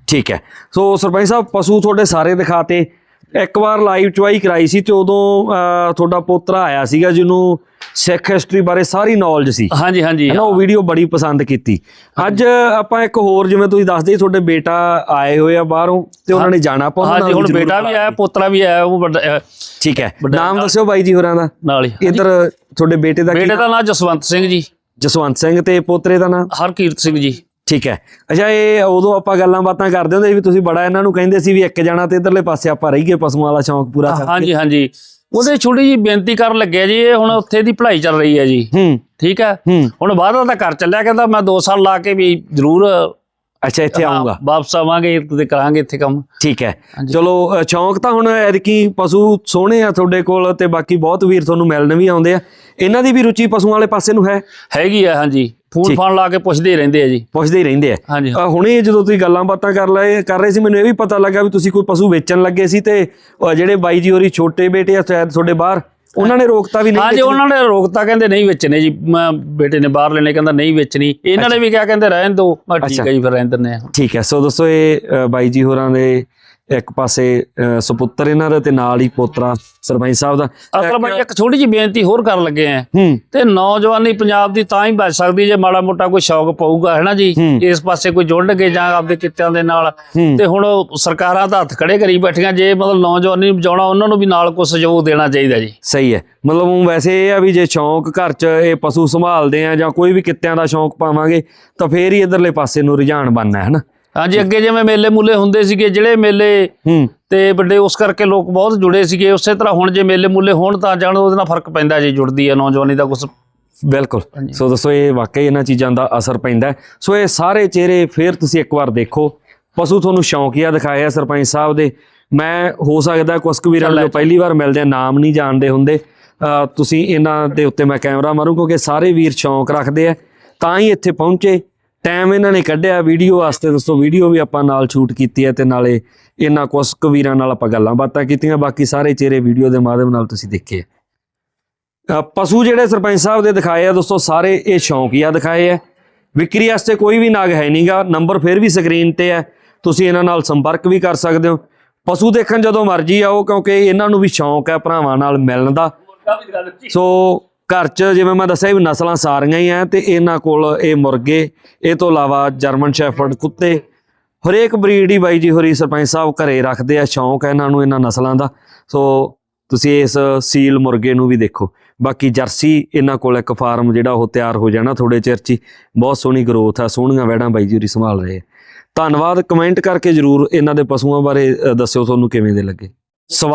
ਠੀਕ ਹੈ। ਸੋ ਸਰਪੰਚ ਸਾਹਿਬ ਪਸ਼ੂ ਤੁਹਾਡੇ ਸਾਰੇ ਦਿਖਾਤੇ। ਇੱਕ ਵਾਰ ਲਾਈਵ ਚੁਆਈ ਕਰਾਈ ਸੀ ਤੇ ਉਦੋਂ ਤੁਹਾਡਾ ਪੋਤਰਾ ਆਇਆ ਸੀਗਾ ਜਿਹਨੂੰ ਸਿੱਖ ਹਿਸਟਰੀ ਬਾਰੇ ਸਾਰੀ ਨੌਲੇਜ ਸੀ। ਹਾਂਜੀ ਹਾਂਜੀ। ਉਹ ਵੀਡੀਓ ਬੜੀ ਪਸੰਦ ਕੀਤੀ। ਅੱਜ ਆਪਾਂ ਇੱਕ ਹੋਰ ਜਿਵੇਂ ਤੁਸੀਂ ਦੱਸਦੇ ਤੁਹਾਡੇ ਬੇਟਾ ਆਏ ਹੋਏ ਆ ਬਾਹਰੋਂ ਤੇ ਉਹਨਾਂ ਨੇ ਜਾਣਾ ਆਪਾਂ ਹਾਂਜੀ ਹੁਣ ਬੇਟਾ ਵੀ ਆਇਆ ਪੋਤਰਾ ਵੀ ਆਇਆ ਉਹ ਵੱਡਾ ਠੀਕ ਹੈ। ਨਾਮ ਦੱਸਿਓ ਬਾਈ ਜੀ ਹੋਰਾਂ ਦਾ। ਨਾਲ ਹੀ। ਇੱਧਰ ਤੁਹਾਡੇ ਬੇਟੇ ਦਾ ਕੀ ਬੇਟੇ ਦਾ ਨਾਮ? ਜਸਵੰਤ ਸਿੰਘ ਜੀ। ਜਸਵੰਤ ਸਿੰਘ ਤੇ ਪੋਤਰੇ ਦਾ ਨਾਮ ਹਰਕੀਰਤ ਸਿੰਘ ਜੀ। ਠੀਕ ਹੈ। ਅੱਛਾ ਇਹ ਉਦੋਂ ਆਪਾਂ ਗੱਲਾਂ ਬਾਤਾਂ ਕਰਦੇ ਹੁੰਦੇ ਸੀ ਵੀ ਤੁਸੀਂ ਬੜਾ ਇਹਨਾਂ ਨੂੰ ਕਹਿੰਦੇ ਸੀ ਵੀ ਇੱਕ ਜਾਣਾ ਤੇ ਇਧਰਲੇ ਪਾਸੇ ਆਪਾਂ ਰਹੀਏ ਪਸ਼ੂਆਂ ਵਾਲਾ ਸ਼ੌਂਕ ਪੂਰਾ ਕਰਕੇ। ਹਾਂਜੀ ਹਾਂਜੀ। ਉਹਦੇ ਛੋਟੀ ਜੀ ਬੇਨਤੀ ਕਰਨ ਲੱਗਿਆ ਜੀ ਇਹ ਹੁਣ ਉੱਥੇ ਦੀ ਪੜ੍ਹਾਈ ਚੱਲ ਰਹੀ ਹੈ ਜੀ। ਹੂੰ। ਠੀਕ ਹੈ। ਹੁਣ ਬਾਹਰ ਦਾ ਘਰ ਚੱਲਿਆ ਕਹਿੰਦਾ ਮੈਂ 2 ਸਾਲ ਲਾ ਕੇ ਵੀ ਜ਼ਰੂਰ ਅੱਛਾ ਇੱਥੇ ਆਉਂਗਾ ਵਾਪਸ ਆਵਾਂਗੇ ਤੇ ਕਰਾਂਗੇ ਇੱਥੇ ਕੰਮ। ਠੀਕ ਹੈ। ਹਾਂਜੀ। ਚਲੋ ਅ, ਸ਼ੌਂਕ ਤਾਂ ਹੁਣ ਐਰਕੀ ਪਸ਼ੂ ਸੋਹਣੇ ਆ ਤੁਹਾਡੇ ਕੋਲ ਤੇ ਬਾਕੀ ਬਹੁਤ ਵੀਰ ਤੁਹਾਨੂੰ ਮਿਲਣ ਵੀ ਆਉਂਦੇ ਆ। ਇਹਨਾਂ ਦੀ ਵੀ ਰੁਚੀ ਪਸ਼ੂਆਂ ਵਾਲੇ ਪਾਸੇ ਨੂੰ ਹੈ? ਹੈਗੀ ਆ ਹਾਂਜੀ। ਫੋਨ ਠੀਕ। ਫਾਨ ਲਾ ਕੇ ਪੁੱਛਦੇ ਹੀ ਰਹਿੰਦੇ ਆ ਜੀ। ਪੁੱਛਦੇ ਹੀ ਰਹਿੰਦੇ ਆ। ਹਾਂਜੀ। ਅ, ਹੁਣੇ ਜਦੋਂ ਤੁਸੀਂ ਗੱਲਾਂ ਬਾਤਾਂ ਕਰ ਲਏ ਕਰ ਰਹੇ ਸੀ ਮੈਨੂੰ ਇਹ ਵੀ ਪਤਾ ਲੱਗਾ ਵੀ ਤੁਸੀਂ ਕੋਈ ਪਸ਼ੂ ਵੇਚਣ ਲੱਗੇ ਸੀ ਤੇ ਅ, ਜਿਹੜੇ ਬਾਈ ਜੀ ਹੋਰੀ ਛੋਟੇ ਬੇਟੇ ਆ ਸ਼ਾਇਦ ਤੁਹਾਡੇ ਬਾਹਰ ਉਹਨਾਂ ਨੇ ਰੋਕਤਾ ਵੀ ਨਹੀਂ ਹਾਂਜੀ? ਉਹਨਾਂ ਨੇ ਰੋਕਤਾ ਕਹਿੰਦੇ ਨਹੀਂ ਵੇਚਣੇ ਜੀ। ਮੈਂ ਬੇਟੇ ਨੇ ਬਾਹਰ ਲੈਣੇ ਕਹਿੰਦਾ ਨਹੀਂ ਵੇਚਣੀ। ਇਹਨਾਂ ਨੇ ਵੀ ਕਿਹਾ ਕਹਿੰਦੇ ਰਹਿਣ ਦਿਓ। ਠੀਕ। ਹੈ ਜੀ ਫਿਰ ਰਹਿਣ ਦਿੰਦੇ ਆ ਠੀਕ ਹੈ ਸੋ ਦੋਸਤੋ ਇਹ ਬਾਈ ਜੀ ਹੋਰਾਂ ਦੇ ਇੱਕ ਪਾਸੇ ਸੁਪੁੱਤਰ ਇਹਨਾਂ ਦਾ ਤੇ ਨਾਲ ਹੀ ਪੋਤਰਾ ਸਰਪੰਚ ਸਾਹਿਬ ਦਾ। ਅਸਲ ਬਾਈ ਇੱਕ ਛੋਟੀ ਜਿਹੀ ਬੇਨਤੀ ਹੋਰ ਕਰਨ ਲੱਗੇ ਆ। ਤੇ ਨੌਜਵਾਨੀ ਪੰਜਾਬ ਦੀ ਤਾਂ ਹੀ ਬਚ ਸਕਦੀ ਜੇ ਮਾੜਾ ਮੋਟਾ ਕੋਈ ਸ਼ੌਕ ਪਊਗਾ ਹੈ ਨਾ ਜੀ। ਇਸ ਪਾਸੇ ਕੋਈ ਜੁੜਨਗੇ ਜਾਂ ਆਪਦੇ ਕਿੱਤਿਆਂ ਦੇ ਨਾਲ। ਤੇ ਹੁਣ ਸਰਕਾਰਾਂ ਤਾਂ ਹੱਥ ਖੜੇ ਕਰੀ ਬੈਠੀਆਂ ਜੇ ਮਤਲਬ ਨੌਜਵਾਨੀ ਨੂੰ ਬਚਾਉਣਾ ਉਹਨਾਂ ਨੂੰ ਵੀ ਨਾਲ ਕੁਝ ਸਹਿਯੋਗ ਦੇਣਾ ਚਾਹੀਦਾ ਜੀ। ਸਹੀ ਹੈ। ਮਤਲਬ ਉਹ ਵੈਸੇ ਇਹ ਆ ਵੀ ਜੇ ਸ਼ੌਂਕ ਘਰ 'ਚ ਇਹ ਪਸ਼ੂ ਸੰਭਾਲਦੇ ਆ ਜਾਂ ਕੋਈ ਵੀ ਕਿੱਤਿਆਂ ਦਾ ਸ਼ੌਂਕ ਪਾਵਾਂਗੇ ਤਾਂ ਫੇਰ ਹੀ ਇਧਰਲੇ ਪਾਸੇ ਨੂੰ ਰੁਝਾਨ ਬਣਨਾ ਹੈ ਨਾ। ਹਾਂਜੀ ਅੱਗੇ ਜਿਵੇਂ ਮੇਲੇ ਮੂਲੇ ਹੁੰਦੇ ਸੀਗੇ ਜਿਹੜੇ ਮੇਲੇ ਤੇ ਵੱਡੇ ਉਸ ਕਰਕੇ ਲੋਕ ਬਹੁਤ ਜੁੜੇ ਸੀਗੇ ਉਸੇ ਤਰ੍ਹਾਂ ਹੁਣ ਜੇ ਮੇਲੇ ਮੂਲੇ ਹੋਣ ਤਾਂ ਜਾਣ ਉਹਦੇ ਨਾਲ ਫ਼ਰਕ ਪੈਂਦਾ ਜੀ ਜੁੜਦੀ ਹੈ ਨੌਜਵਾਨੀ ਦਾ ਕੁਝ ਬਿਲਕੁਲ। ਸੋ ਦੱਸੋ ਇਹ ਵਾਕਈ ਇਹਨਾਂ ਚੀਜ਼ਾਂ ਦਾ ਅਸਰ ਪੈਂਦਾ। ਸੋ ਇਹ ਸਾਰੇ ਚਿਹਰੇ ਫੇਰ ਤੁਸੀਂ ਇੱਕ ਵਾਰ ਦੇਖੋ। ਪਸ਼ੂ ਤੁਹਾਨੂੰ ਸ਼ੌਂਕੀਆ ਦਿਖਾਏ ਆ ਸਰਪੰਚ ਸਾਹਿਬ ਦੇ। ਮੈਂ ਹੋ ਸਕਦਾ ਕੁਝ ਕੁ ਵੀਰਾਂ ਨੂੰ ਪਹਿਲੀ ਵਾਰ ਮਿਲਦੇ ਆ ਨਾਮ ਨਹੀਂ ਜਾਣਦੇ ਹੁੰਦੇ। ਤੁਸੀਂ ਇਹਨਾਂ ਦੇ ਉੱਤੇ ਮੈਂ ਕੈਮਰਾ ਮਾਰੂ ਕਿਉਂਕਿ ਸਾਰੇ ਵੀਰ ਸ਼ੌਂਕ ਰੱਖਦੇ ਆ। ਤਾਂ ਹੀ ਇੱਥੇ ਪਹੁੰਚੇ। ਟਾਈਮ ਇਹਨਾਂ ਨੇ ਕੱਢਿਆ ਵੀਡੀਓ ਵਾਸਤੇ। ਦੋਸਤੋ ਵੀਡੀਓ ਵੀ ਆਪਾਂ ਨਾਲ ਸ਼ੂਟ ਕੀਤੀ ਹੈ ਤੇ ਨਾਲੇ ਇਹਨਾਂ ਕੁਝ ਕੁ ਵੀਰਾਂ ਨਾਲ ਆਪਾਂ ਗੱਲਾਂ ਬਾਤਾਂ ਕੀਤੀਆਂ। ਬਾਕੀ ਸਾਰੇ ਚਿਹਰੇ ਵੀਡੀਓ ਦੇ ਮਾਧਿਅਮ ਨਾਲ ਤੁਸੀਂ ਦੇਖੇ। ਪਸ਼ੂ ਜਿਹੜੇ ਸਰਪੰਚ ਸਾਹਿਬ ਦੇ ਦਿਖਾਏ ਆ ਦੋਸਤੋ ਸਾਰੇ ਇਹ ਸ਼ੌਂਕੀਆ ਦਿਖਾਏ ਆ। ਵਿਕਰੀ ਵਾਸਤੇ ਕੋਈ ਵੀ ਨਾਗ ਹੈ ਨਹੀਂਗਾ ਨੰਬਰ ਫਿਰ ਵੀ ਸਕਰੀਨ ਤੇ ਹੈ। ਤੁਸੀਂ ਇਹਨਾਂ ਨਾਲ ਸੰਪਰਕ ਵੀ ਕਰ ਸਕਦੇ ਹੋ। ਪਸ਼ੂ ਦੇਖਣ ਜਦੋਂ ਮਰਜ਼ੀ ਆਓ ਕਿਉਂਕਿ ਇਹਨਾਂ ਨੂੰ ਵੀ ਸ਼ੌਂਕ ਹੈ ਭਰਾਵਾਂ ਨਾਲ ਮਿਲਣ ਦਾ। ਸੋ ਘਰ 'ਚ ਜਿਵੇਂ ਮੈਂ ਦੱਸਿਆ ਵੀ ਨਸਲਾਂ ਸਾਰੀਆਂ ਹੀ ਆ ਤੇ ਇਹਨਾਂ ਕੋਲ ਇਹ ਮੁਰਗੇ, ਇਹ ਤੋਂ ਇਲਾਵਾ ਜਰਮਨ ਸ਼ੈਫਰਡ ਕੁੱਤੇ, ਹਰੇਕ ਬਰੀਡ ਹੀ ਬਾਈ ਜੀ ਹੋਰੀ ਸਰਪੰਚ ਸਾਹਿਬ ਘਰੇ ਰੱਖਦੇ ਆ, ਸ਼ੌਂਕ ਹੈ ਇਹਨਾਂ ਨੂੰ, ਇਹਨਾਂ ਨਸਲਾਂ ਦਾ। ਸੋ ਤੁਸੀਂ ਇਸ ਸੀਲ ਮੁਰਗੇ ਨੂੰ ਵੀ ਦੇਖੋ। ਬਾਕੀ ਜਰਸੀ, ਇਹਨਾਂ ਕੋਲ ਇੱਕ ਫਾਰਮ ਜਿਹੜਾ ਉਹ ਤਿਆਰ ਹੋ ਜਾਣਾ ਥੋੜੇ ਚਿਰ 'ਚ ਹੀ। ਬਹੁਤ ਸੋਹਣੀ ਗਰੋਥ ਆ, ਸੋਹਣੀਆਂ ਵੈੜਾਂ ਬਾਈ ਜੀ ਹੋਰੀ ਸੰਭਾਲ ਰਹੇ ਆ। ਧੰਨਵਾਦ ਕਮੈਂਟ ਕਰਕੇ ਜਰੂਰ ਇਹਨਾਂ ਦੇ ਪਸ਼ੂਆਂ ਬਾਰੇ ਦੱਸਿਓ ਤੁਹਾਨੂੰ ਕਿਵੇਂ ਦੇ ਲੱਗੇ। ਸਵਾ-